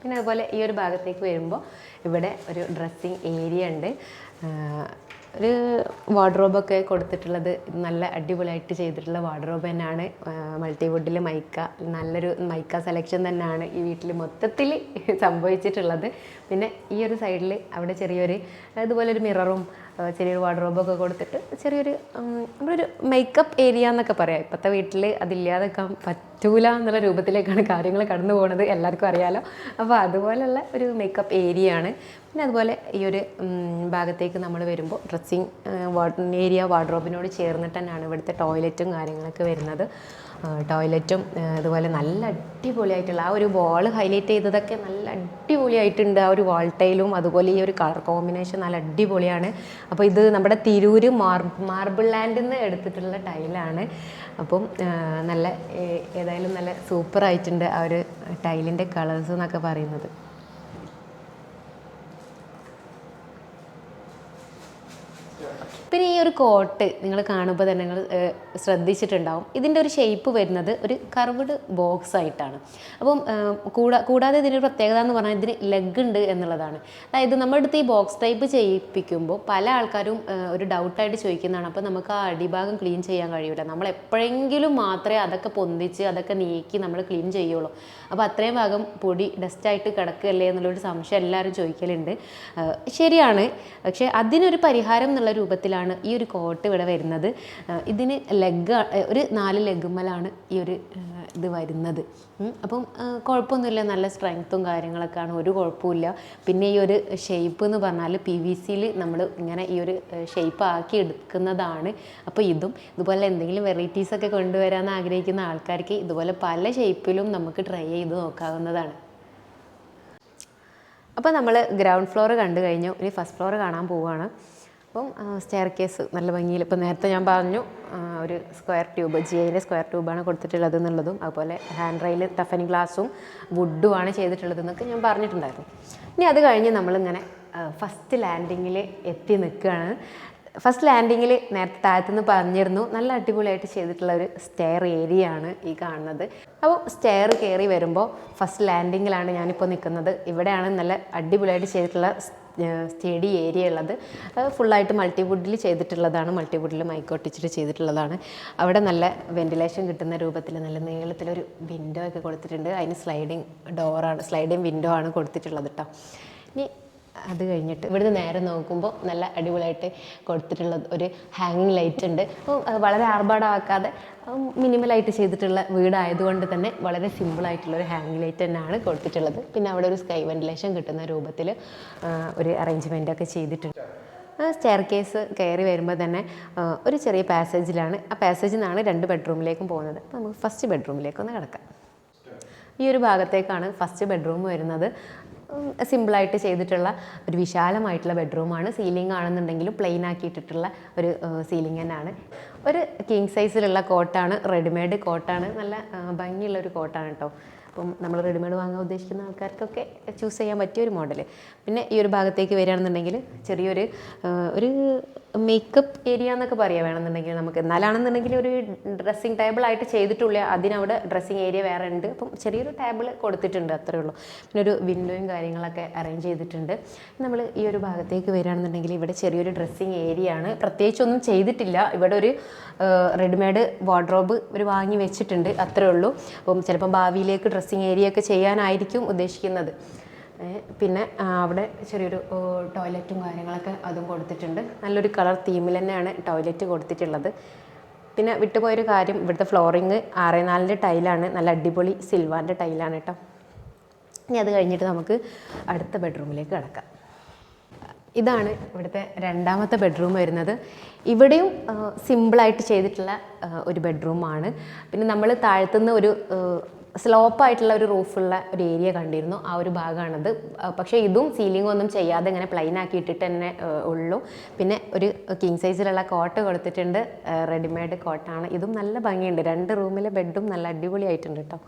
പിന്നെ അതുപോലെ ഈ ഒരു ഭാഗത്തേക്ക് വരുമ്പോൾ ഇവിടെ ഒരു ഡ്രസ്സിങ് ഏരിയ ഉണ്ട്. ഒരു വാർഡ്രോബൊക്കെ കൊടുത്തിട്ടുള്ളത് നല്ല അടിപൊളിയായിട്ട് ചെയ്തിട്ടുള്ള വാർഡ്രോബ് തന്നെയാണ്. മൾട്ടിവുഡിൽ മൈക്ക നല്ലൊരു മൈക്ക സെലക്ഷൻ തന്നെയാണ് ഈ വീട്ടിൽ മൊത്തത്തിൽ സംഭവിച്ചിട്ടുള്ളത്. പിന്നെ ഈ ഒരു സൈഡിൽ അവിടെ ചെറിയൊരു ഇതുപോലെ ഒരു മിററും ചെറിയൊരു വാർഡ്രോബൊക്കെ കൊടുത്തിട്ട് ചെറിയൊരു നമ്മളൊരു മേക്കപ്പ് ഏരിയ എന്നൊക്കെ പറയാം. ഇപ്പോഴത്തെ വീട്ടിൽ അതില്ലാതെക്കാൻ പറ്റൂല എന്നുള്ള രൂപത്തിലേക്കാണ് കാര്യങ്ങൾ കടന്നു പോകുന്നത് എല്ലാവർക്കും അറിയാലോ. അപ്പോൾ അതുപോലെയുള്ള ഒരു മേക്കപ്പ് ഏരിയയാണ് പിന്നെ അതുപോലെ ഈ ഒരു ഭാഗത്തേക്ക് നമ്മൾ വരുമ്പോൾ ഡ്രസ്സിങ് ഏരിയ വാർഡ്രോബിനോട് ചേർന്നിട്ട് തന്നെയാണ് ഇവിടുത്തെ ടോയ്ലറ്റും കാര്യങ്ങളൊക്കെ വരുന്നത്. ടോയ്ലറ്റും അതുപോലെ നല്ല അടിപൊളിയായിട്ടുള്ള ആ ഒരു വാൾ ഹൈലൈറ്റ് ചെയ്തതൊക്കെ നല്ല അടിപൊളിയായിട്ടുണ്ട്. ആ ഒരു വാൾ അതുപോലെ ഈ ഒരു കളർ കോമ്പിനേഷൻ നല്ല അടിപൊളിയാണ്. അപ്പോൾ ഇത് നമ്മുടെ തിരൂര് മാർ മാർബിൾ ലാൻഡിൽ നിന്ന് എടുത്തിട്ടുള്ള ടൈലാണ് അപ്പം നല്ല ഏതായാലും നല്ല സൂപ്പർ ആയിട്ടുണ്ട് ആ ഒരു ടൈലിന്റെ കളേഴ്സ് എന്നൊക്കെ പറയുന്നത്. പിന്നെ ഈ ഒരു കോട്ട് നിങ്ങൾ കാണുമ്പോൾ തന്നെ നിങ്ങൾ ശ്രദ്ധിച്ചിട്ടുണ്ടാവും. ഇതിന്റെ ഒരു ഷേപ്പ് വരുന്നത് ഒരു കർവ്ഡ് ബോക്സ് ആയിട്ടാണ്. അപ്പം കൂടാ കൂടാതെ ഇതിന്റെ ഒരു പ്രത്യേകത എന്ന് പറഞ്ഞാൽ ഇതിന് ലെഗ് ഉണ്ട് എന്നുള്ളതാണ്. അതായത് നമ്മുടെ അടുത്ത് ഈ ബോക്സ് ടൈപ്പ് ചെയ്യിപ്പിക്കുമ്പോൾ പല ആൾക്കാരും ഒരു ഡൗട്ടായിട്ട് ചോദിക്കുന്നതാണ്. അപ്പോൾ നമുക്ക് ആ അടിഭാഗം ക്ലീൻ ചെയ്യാൻ കഴിയില്ല നമ്മൾ എപ്പോഴെങ്കിലും മാത്രമേ അതൊക്കെ പൊന്തിച്ച് അതൊക്കെ നീക്കി നമ്മൾ ക്ലീൻ ചെയ്യുള്ളൂ. അപ്പോൾ അത്രയും ഭാഗം പൊടി ഡസ്റ്റായിട്ട് കിടക്കുകയല്ലേ എന്നുള്ളൊരു സംശയം എല്ലാവരും ചോദിക്കലുണ്ട്. ശരിയാണ്. പക്ഷേ അതിനൊരു പരിഹാരം എന്നുള്ള രൂപത്തിലാണ് ഈ ഒരു കോട്ട് ഇവിടെ വരുന്നത്. ഇതിന് ലെഗ് ഒരു നാല് ലെഗുമ്മലാണ് ഈ ഒരു ഇത് വരുന്നത്. അപ്പം കുഴപ്പമൊന്നുമില്ല. നല്ല സ്ട്രെങ്ത്തും കാര്യങ്ങളൊക്കെയാണ്. ഒരു കുഴപ്പമില്ല പിന്നെ ഈ ഒരു ഷേപ്പ് എന്ന് പറഞ്ഞാൽ പി വി സിയിൽ നമ്മൾ ഇങ്ങനെ ഈ ഒരു ഷേപ്പ് ആക്കി എടുക്കുന്നതാണ്. അപ്പോൾ ഇതും ഇതുപോലെ എന്തെങ്കിലും വെറൈറ്റീസൊക്കെ കൊണ്ടുവരാൻ ആഗ്രഹിക്കുന്ന ആൾക്കാർക്ക് ഇതുപോലെ പല ഷേപ്പിലും നമുക്ക് ട്രൈ നോക്കാവുന്നതാണ്. അപ്പോൾ നമ്മൾ ഗ്രൗണ്ട് ഫ്ലോർ കണ്ടു കഴിഞ്ഞു. ഇനി ഫസ്റ്റ് ഫ്ലോർ കാണാൻ പോവുകയാണ് അപ്പം സ്റ്റെയർ കേസ് നല്ല ഭംഗിയിൽ ഇപ്പം നേരത്തെ ഞാൻ പറഞ്ഞു ഒരു സ്ക്വയർ ട്യൂബ് ജി ഐന്റെ സ്ക്വയർ ട്യൂബാണ് കൊടുത്തിട്ടുള്ളത് എന്നുള്ളതും അതുപോലെ ഹാൻഡ് റെയിൽ ടഫനി ഗ്ലാസും വുഡുമാണ് ചെയ്തിട്ടുള്ളത് എന്നൊക്കെ ഞാൻ പറഞ്ഞിട്ടുണ്ടായിരുന്നു. ഇനി അത് കഴിഞ്ഞ് നമ്മളിങ്ങനെ ഫസ്റ്റ് ലാൻഡിങ്ങിൽ എത്തി നിൽക്കുകയാണ്. ഫസ്റ്റ് ലാൻഡിങ്ങിൽ നേരത്തെ താഴത്തുനിന്ന് പറഞ്ഞിരുന്നു. നല്ല അടിപൊളിയായിട്ട് ചെയ്തിട്ടുള്ള ഒരു സ്റ്റെയർ ഏരിയ ആണ് ഈ കാണുന്നത്. അപ്പോൾ സ്റ്റെയർ കയറി വരുമ്പോൾ ഫസ്റ്റ് ലാൻഡിങ്ങിലാണ് ഞാനിപ്പോൾ നിൽക്കുന്നത്. ഇവിടെയാണ് നല്ല അടിപൊളിയായിട്ട് ചെയ്തിട്ടുള്ള സ്റ്റഡി ഏരിയ ഉള്ളത്. ഫുള്ളായിട്ട് മൾട്ടിവുഡിൽ ചെയ്തിട്ടുള്ളതാണ്. മൾട്ടിവുഡിൽ മൈക്കോട്ടിച്ചിട്ട് ചെയ്തിട്ടുള്ളതാണ്. അവിടെ നല്ല വെന്റിലേഷൻ കിട്ടുന്ന രൂപത്തിൽ നല്ല നീളത്തിലൊരു വിൻഡോ ഒക്കെ കൊടുത്തിട്ടുണ്ട്. അതിന് സ്ലൈഡിങ് ഡോറാണ് സ്ലൈഡിങ് വിൻഡോ ആണ് കൊടുത്തിട്ടുള്ളത് കേട്ടോ ഇനി അത് കഴിഞ്ഞിട്ട് ഇവിടുന്ന് നേരെ നോക്കുമ്പോൾ നല്ല അടിപൊളിയായിട്ട് കൊടുത്തിട്ടുള്ള ഒരു ഹാങ്ങിങ് ലൈറ്റ് ഉണ്ട്. വളരെ ആർഭാടമാക്കാതെ മിനിമലായിട്ട് ചെയ്തിട്ടുള്ള വീടായതുകൊണ്ട് തന്നെ വളരെ സിമ്പിളായിട്ടുള്ള ഒരു ഹാങ്ങിങ് ലൈറ്റ് തന്നെയാണ് കൊടുത്തിട്ടുള്ളത്. പിന്നെ അവിടെ ഒരു സ്കൈ വെന്റിലേഷൻ കിട്ടുന്ന രൂപത്തിൽ ഒരു അറേഞ്ച്മെന്റ് ഒക്കെ ചെയ്തിട്ടുണ്ട്. സ്റ്റെയർ കേസ് കയറി വരുമ്പോൾ തന്നെ ഒരു ചെറിയ പാസേജിലാണ് ആ പാസേജിൽ നിന്നാണ് രണ്ട് ബെഡ്റൂമിലേക്കും പോകുന്നത്. അപ്പോൾ നമുക്ക് ഫസ്റ്റ് ബെഡ്റൂമിലേക്കൊന്ന് കിടക്കാം. ഈ ഒരു ഭാഗത്തേക്കാണ് ഫസ്റ്റ് ബെഡ്റൂം വരുന്നത്. സിമ്പിളായിട്ട് ചെയ്തിട്ടുള്ള ഒരു വിശാലമായിട്ടുള്ള ബെഡ്റൂമാണ് സീലിംഗ് ആണെന്നുണ്ടെങ്കിലും പ്ലെയിൻ ആക്കിയിട്ടിട്ടുള്ള ഒരു സീലിംഗ് തന്നെയാണ്. ഒരു കിങ് സൈസിലുള്ള കോട്ടാണ് റെഡിമെയ്ഡ് കോട്ടാണ് നല്ല ഭംഗിയുള്ള ഒരു കോട്ടാണ് കേട്ടോ അപ്പം നമ്മൾ റെഡിമെയ്ഡ് വാങ്ങാൻ ഉദ്ദേശിക്കുന്ന ആൾക്കാർക്കൊക്കെ ചൂസ് ചെയ്യാൻ പറ്റിയ ഒരു മോഡൽ പിന്നെ ഈ ഒരു ഭാഗത്തേക്ക് വരികയാണെന്നുണ്ടെങ്കിൽ ചെറിയൊരു ഒരു മേക്കപ്പ് ഏരിയ എന്നൊക്കെ പറയാം വേണമെന്നുണ്ടെങ്കിൽ നമുക്ക്. എന്നാലാണെന്നുണ്ടെങ്കിൽ ഒരു ഡ്രസ്സിങ് ടേബിൾ ആയിട്ട് ചെയ്തിട്ടുള്ള അതിനവിടെ ഡ്രസ്സിങ് ഏരിയ വേറെ ഉണ്ട്. അപ്പം ചെറിയൊരു ടേബിൾ കൊടുത്തിട്ടുണ്ട് അത്രേ ഉള്ളൂ. പിന്നെ ഒരു വിൻഡോയും കാര്യങ്ങളൊക്കെ അറേഞ്ച് ചെയ്തിട്ടുണ്ട്. നമ്മൾ ഈ ഒരു ഭാഗത്തേക്ക് വരികയാണെന്നുണ്ടെങ്കിൽ ഇവിടെ ചെറിയൊരു ഡ്രസ്സിങ് ഏരിയ ആണ്. പ്രത്യേകിച്ചൊന്നും ചെയ്തിട്ടില്ല. ഇവിടെ ഒരു റെഡിമെയ്ഡ് വാർഡ്രോബ് ഒരു വാങ്ങി വെച്ചിട്ടുണ്ട് അത്രേ ഉള്ളൂ. അപ്പം ചിലപ്പം ഭാവിയിലേക്ക് ഡ്രസ്സിങ് ഏരിയ ഒക്കെ ചെയ്യാനായിരിക്കും ഉദ്ദേശിക്കുന്നത്. പിന്നെ അവിടെ ചെറിയൊരു ടോയ്ലറ്റും കാര്യങ്ങളൊക്കെ അതും കൊടുത്തിട്ടുണ്ട്. നല്ലൊരു കളർ തീമിൽ തന്നെയാണ് ടോയ്ലറ്റ് കൊടുത്തിട്ടുള്ളത്. പിന്നെ വിട്ടുപോയൊരു കാര്യം ഇവിടുത്തെ ഫ്ലോറിങ് ആറേ നാലിന്റെ ടൈലാണ്. നല്ല അടിപൊളി സിൽവാന്റെ ടൈലാണ് കേട്ടോ. ഇനി അത് കഴിഞ്ഞിട്ട് നമുക്ക് അടുത്ത ബെഡ്റൂമിലേക്ക് കിടക്കാം. ഇതാണ് ഇവിടുത്തെ രണ്ടാമത്തെ ബെഡ്റൂം വരുന്നത്. ഇവിടെയും സിമ്പിളായിട്ട് ചെയ്തിട്ടുള്ള ഒരു ബെഡ്റൂമാണ്. പിന്നെ നമ്മൾ താഴത്തുനിന്ന് ഒരു സ്ലോപ്പായിട്ടുള്ള ഒരു റൂഫുള്ള ഒരു ഏരിയ കണ്ടിരുന്നു. ആ ഒരു ഭാഗമാണത് പക്ഷേ ഇതും സീലിംഗ് ഒന്നും ചെയ്യാതെ ഇങ്ങനെ പ്ലെയിൻ ആക്കി ഇട്ടിട്ട് തന്നെ ഉള്ളൂ. പിന്നെ ഒരു കിങ് സൈസിലുള്ള കോട്ട് കൊടുത്തിട്ടുണ്ട്. റെഡിമെയ്ഡ് കോട്ടാണ് ഇതും നല്ല ഭംഗിയുണ്ട്. രണ്ട് റൂമിലെ ബെഡും നല്ല അടിപൊളിയായിട്ടുണ്ട് കേട്ടോ.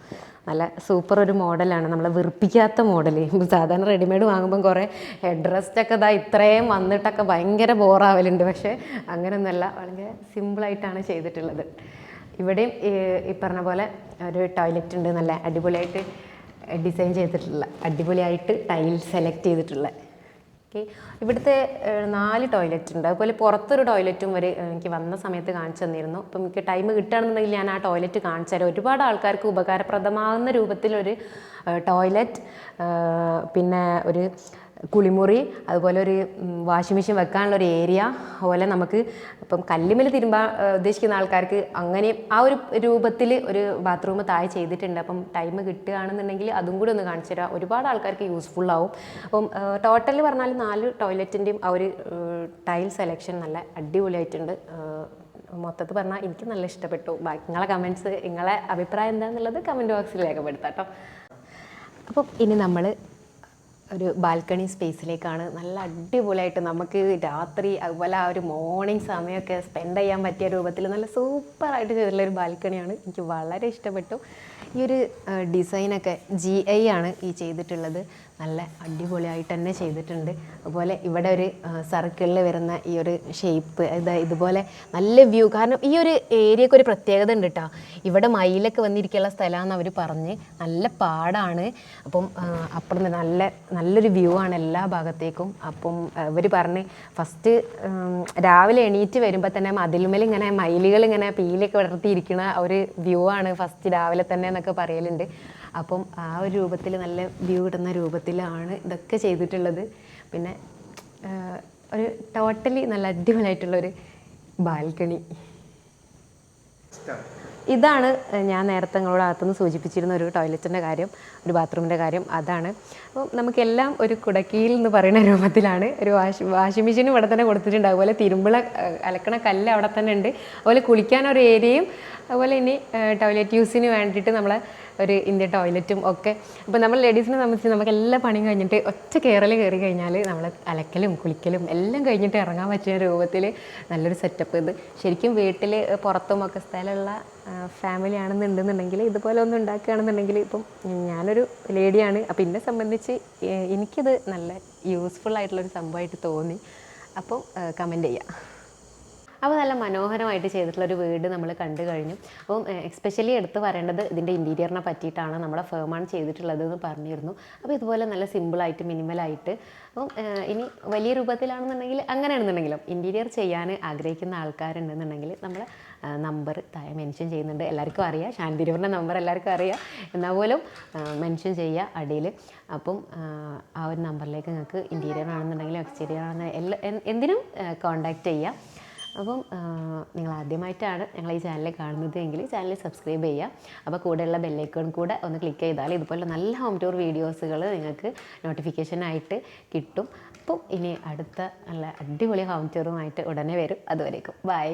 നല്ല സൂപ്പർ ഒരു മോഡലാണ് നമ്മളെ വെറുപ്പിക്കാത്ത മോഡൽ സാധാരണ റെഡിമെയ്ഡ് വാങ്ങുമ്പം കുറേ ഒക്കെ ഇതാ ഇത്രയും വന്നിട്ടൊക്കെ ഭയങ്കര ബോറാവലുണ്ട് പക്ഷേ അങ്ങനെയൊന്നുമല്ല. വളരെ സിമ്പിളായിട്ടാണ് ചെയ്തിട്ടുള്ളത്. ഇവിടെയും ഈ പറഞ്ഞ പോലെ ഒരു ടോയ്ലറ്റ് ഉണ്ട് നല്ല അടിപൊളിയായിട്ട് ഡിസൈൻ ചെയ്തിട്ടുള്ള അടിപൊളിയായിട്ട് ടൈൽ സെലക്ട് ചെയ്തിട്ടുള്ള. ഓക്കെ ഇവിടുത്തെ നാല് ടോയ്ലറ്റ് ഉണ്ട്. അതുപോലെ പുറത്തൊരു ടോയ്ലറ്റും ഒരു എനിക്ക് വന്ന സമയത്ത് കാണിച്ചു തന്നിരുന്നു. അപ്പം എനിക്ക് ടൈം കിട്ടുകയാണെന്നുണ്ടെങ്കിൽ ഞാൻ ആ ടോയ്ലറ്റ് കാണിച്ചു തരാം. ഒരുപാട് ആൾക്കാർക്ക് ഉപകാരപ്രദമാകുന്ന രൂപത്തിലൊരു ടോയ്ലറ്റ് പിന്നെ ഒരു കുളിമുറി അതുപോലെ ഒരു വാഷിംഗ് മെഷീൻ വെക്കാനുള്ള ഒരു ഏരിയ അതുപോലെ നമുക്ക് ഇപ്പം കല്ലുമ്മൽ തിരുമ്പാൻ ഉദ്ദേശിക്കുന്ന ആൾക്കാർക്ക് അങ്ങനെ ആ ഒരു രൂപത്തിൽ ഒരു ബാത്റൂം താഴെ ചെയ്തിട്ടുണ്ട്. അപ്പം ടൈം കിട്ടുകയാണെന്നുണ്ടെങ്കിൽ അതും കൂടി ഒന്ന് കാണിച്ചു തരാം. ഒരുപാട് ആൾക്കാർക്ക് യൂസ്ഫുൾ ആവും. അപ്പം ടോട്ടൽ പറഞ്ഞാൽ നാല് ടോയ്ലറ്റിന്റെയും ആ ഒരു ടൈൽ സെലക്ഷൻ നല്ല അടിപൊളിയായിട്ടുണ്ട്. മൊത്തത്തിൽ പറഞ്ഞാൽ എനിക്ക് നല്ല ഇഷ്ടപ്പെട്ടു. ബാക്കി നിങ്ങളെ കമന്റ്സ് നിങ്ങളെ അഭിപ്രായം എന്താണെന്നുള്ളത് കമന്റ് ബോക്സിൽ രേഖപ്പെടുത്താം കേട്ടോ അപ്പം ഇനി നമ്മൾ ഒരു ബാൽക്കണി സ്പേസിലേക്കാണ് നല്ല അടിപൊളിയായിട്ട് നമുക്ക് രാത്രി അതുപോലെ ആ ഒരു മോർണിംഗ് സമയമൊക്കെ സ്പെൻഡ് ചെയ്യാൻ പറ്റിയ രൂപത്തിൽ നല്ല സൂപ്പറായിട്ട് ചെയ്തിട്ടുള്ള ഒരു ബാൽക്കണിയാണ്. എനിക്ക് വളരെ ഇഷ്ടപ്പെട്ടു. ഈ ഒരു ഡിസൈനൊക്കെ ജി ഐ ആണ് ഈ ചെയ്തിട്ടുള്ളത്. നല്ല അടിപൊളിയായിട്ട് തന്നെ ചെയ്തിട്ടുണ്ട്. അതുപോലെ ഇവിടെ ഒരു സർക്കിളിൽ വരുന്ന ഈ ഒരു ഷേപ്പ് ഇത് ഇതുപോലെ നല്ല വ്യൂ കാരണം ഈ ഒരു ഏരിയക്ക് ഒരു പ്രത്യേകത ഉണ്ട് കേട്ടോ ഇവിടെ മയിലൊക്കെ വന്നിരിക്കാനുള്ള സ്ഥലമാണ് അവർ പറഞ്ഞ് നല്ല പാടാണ്. അപ്പം അപ്പുറം നല്ല നല്ലൊരു വ്യൂ ആണ് എല്ലാ ഭാഗത്തേക്കും. അപ്പം ഇവർ പറഞ്ഞ് ഫസ്റ്റ് രാവിലെ എണീറ്റ് വരുമ്പോൾ തന്നെ മതിലുമേൽ ഇങ്ങനെ മയിലുകൾ ഇങ്ങനെ പീലൊക്കെ വിടർത്തിയിരിക്കുന്ന ഒരു വ്യൂ ആണ് ഫസ്റ്റ് രാവിലെ തന്നെ എന്നൊക്കെ പറയലുണ്ട്. അപ്പം ആ ഒരു രൂപത്തിൽ നല്ല വ്യൂ കിട്ടുന്ന രൂപത്തിലാണ് ഇതൊക്കെ ചെയ്തിട്ടുള്ളത്. പിന്നെ ഒരു ടോട്ടലി നല്ല അടിപൊളിയായിട്ടുള്ളൊരു ബാൽക്കണി. ഇതാണ് ഞാൻ നേരത്തെ നിങ്ങളോട് അകത്തുനിന്ന് സൂചിപ്പിച്ചിരുന്ന ഒരു ടോയ്ലറ്റിന്റെ കാര്യം ഒരു ബാത്റൂമിന്റെ കാര്യം അതാണ്. അപ്പോൾ നമുക്കെല്ലാം ഒരു കുടക്കീൽ എന്ന് പറയുന്ന രൂപത്തിലാണ്. ഒരു വാഷ് വാഷിംഗ് മെഷീനും ഇവിടെ തന്നെ കൊടുത്തിട്ടുണ്ട്. അതുപോലെ തിരുമ്പിള അലക്കണ കല്ല് അവിടെ തന്നെ ഉണ്ട്. അതുപോലെ കുളിക്കാൻ ഒരു ഏരിയയും അതുപോലെ ഇനി ടോയ്ലറ്റ് യൂസിന് വേണ്ടിയിട്ട് നമ്മളെ ഒരു ഇന്ത്യ ടോയ്ലറ്റും ഒക്കെ. അപ്പോൾ നമ്മൾ ലേഡീസിനെ സംബന്ധിച്ച് നമുക്ക് എല്ലാ പണിയും കഴിഞ്ഞിട്ട് ഒറ്റ കയറൽ കയറി കഴിഞ്ഞാൽ നമ്മൾ അലക്കലും കുളിക്കലും എല്ലാം കഴിഞ്ഞിട്ട് ഇറങ്ങാൻ പറ്റിയ രൂപത്തിൽ നല്ലൊരു സെറ്റപ്പ് ഇത്. ശരിക്കും വീട്ടിൽ പുറത്തും ഒക്കെ സ്ഥലമുള്ള ഫാമിലി ആണെന്നുണ്ടെന്നുണ്ടെങ്കിൽ ഇതുപോലെ ഒന്ന് ഉണ്ടാക്കുകയാണെന്നുണ്ടെങ്കിൽ ഇപ്പം ഞാനൊരു ലേഡിയാണ് അപ്പോൾ എന്നെ സംബന്ധിച്ച് എനിക്കത് നല്ല യൂസ്ഫുൾ ആയിട്ടുള്ളൊരു സംഭവമായിട്ട് തോന്നി. അപ്പോൾ കമന്റ് ചെയ്യാം. അപ്പോൾ നല്ല മനോഹരമായിട്ട് ചെയ്തിട്ടുള്ളൊരു വീട് നമ്മൾ കണ്ടു കഴിഞ്ഞു. അപ്പം എക്സ്പെഷ്യലി എടുത്ത് പറയേണ്ടത് ഇതിന്റെ ഇന്റീരിയറിനെ പറ്റിയിട്ടാണ് നമ്മുടെ ഫേമാണ് ചെയ്തിട്ടുള്ളത് എന്ന് പറഞ്ഞിരുന്നു. അപ്പോൾ ഇതുപോലെ നല്ല സിമ്പിളായിട്ട് മിനിമലായിട്ട് അപ്പം ഇനി വലിയ രൂപത്തിലാണെന്നുണ്ടെങ്കിൽ അങ്ങനെയാണെന്നുണ്ടെങ്കിലും ഇന്റീരിയർ ചെയ്യാൻ ആഗ്രഹിക്കുന്ന ആൾക്കാരുണ്ടെന്നുണ്ടെങ്കിൽ നമ്മൾ നമ്പർ താഴെ മെൻഷൻ ചെയ്യുന്നുണ്ട്. എല്ലാവർക്കും അറിയാം. ശാന്തിരൂറിന്റെ നമ്പർ എല്ലാവർക്കും അറിയാം. എന്നാൽ പോലും മെൻഷൻ ചെയ്യുക അടിയിൽ. അപ്പം ആ, ഒരു നമ്പറിലേക്ക് നിങ്ങൾക്ക് ഇന്റീരിയർ ആണെന്നുണ്ടെങ്കിലും എക്സ്റ്റീരിയർ ആണെന്നുണ്ടെങ്കിലും എല്ലാ എന്തിനും കോൺടാക്റ്റ് ചെയ്യുക അപ്പം നിങ്ങൾ ആദ്യമായിട്ടാണ് ഞങ്ങൾ ഈ ചാനൽ കാണുന്നത് എങ്കിൽ ചാനൽ സബ്സ്ക്രൈബ് ചെയ്യുക. അപ്പോൾ കൂടെയുള്ള ബെല്ലൈക്കൺ കൂടെ ഒന്ന് ക്ലിക്ക് ചെയ്താൽ ഇതുപോലെ നല്ല ഹോം ടൂർ വീഡിയോസുകൾ നിങ്ങൾക്ക് നോട്ടിഫിക്കേഷനായിട്ട് കിട്ടും. അപ്പം ഇനി അടുത്ത നല്ല അടിപൊളി ഹോം ടൂറുമായിട്ട് ഉടനെ വരും. അതുവരേക്കും. ബൈ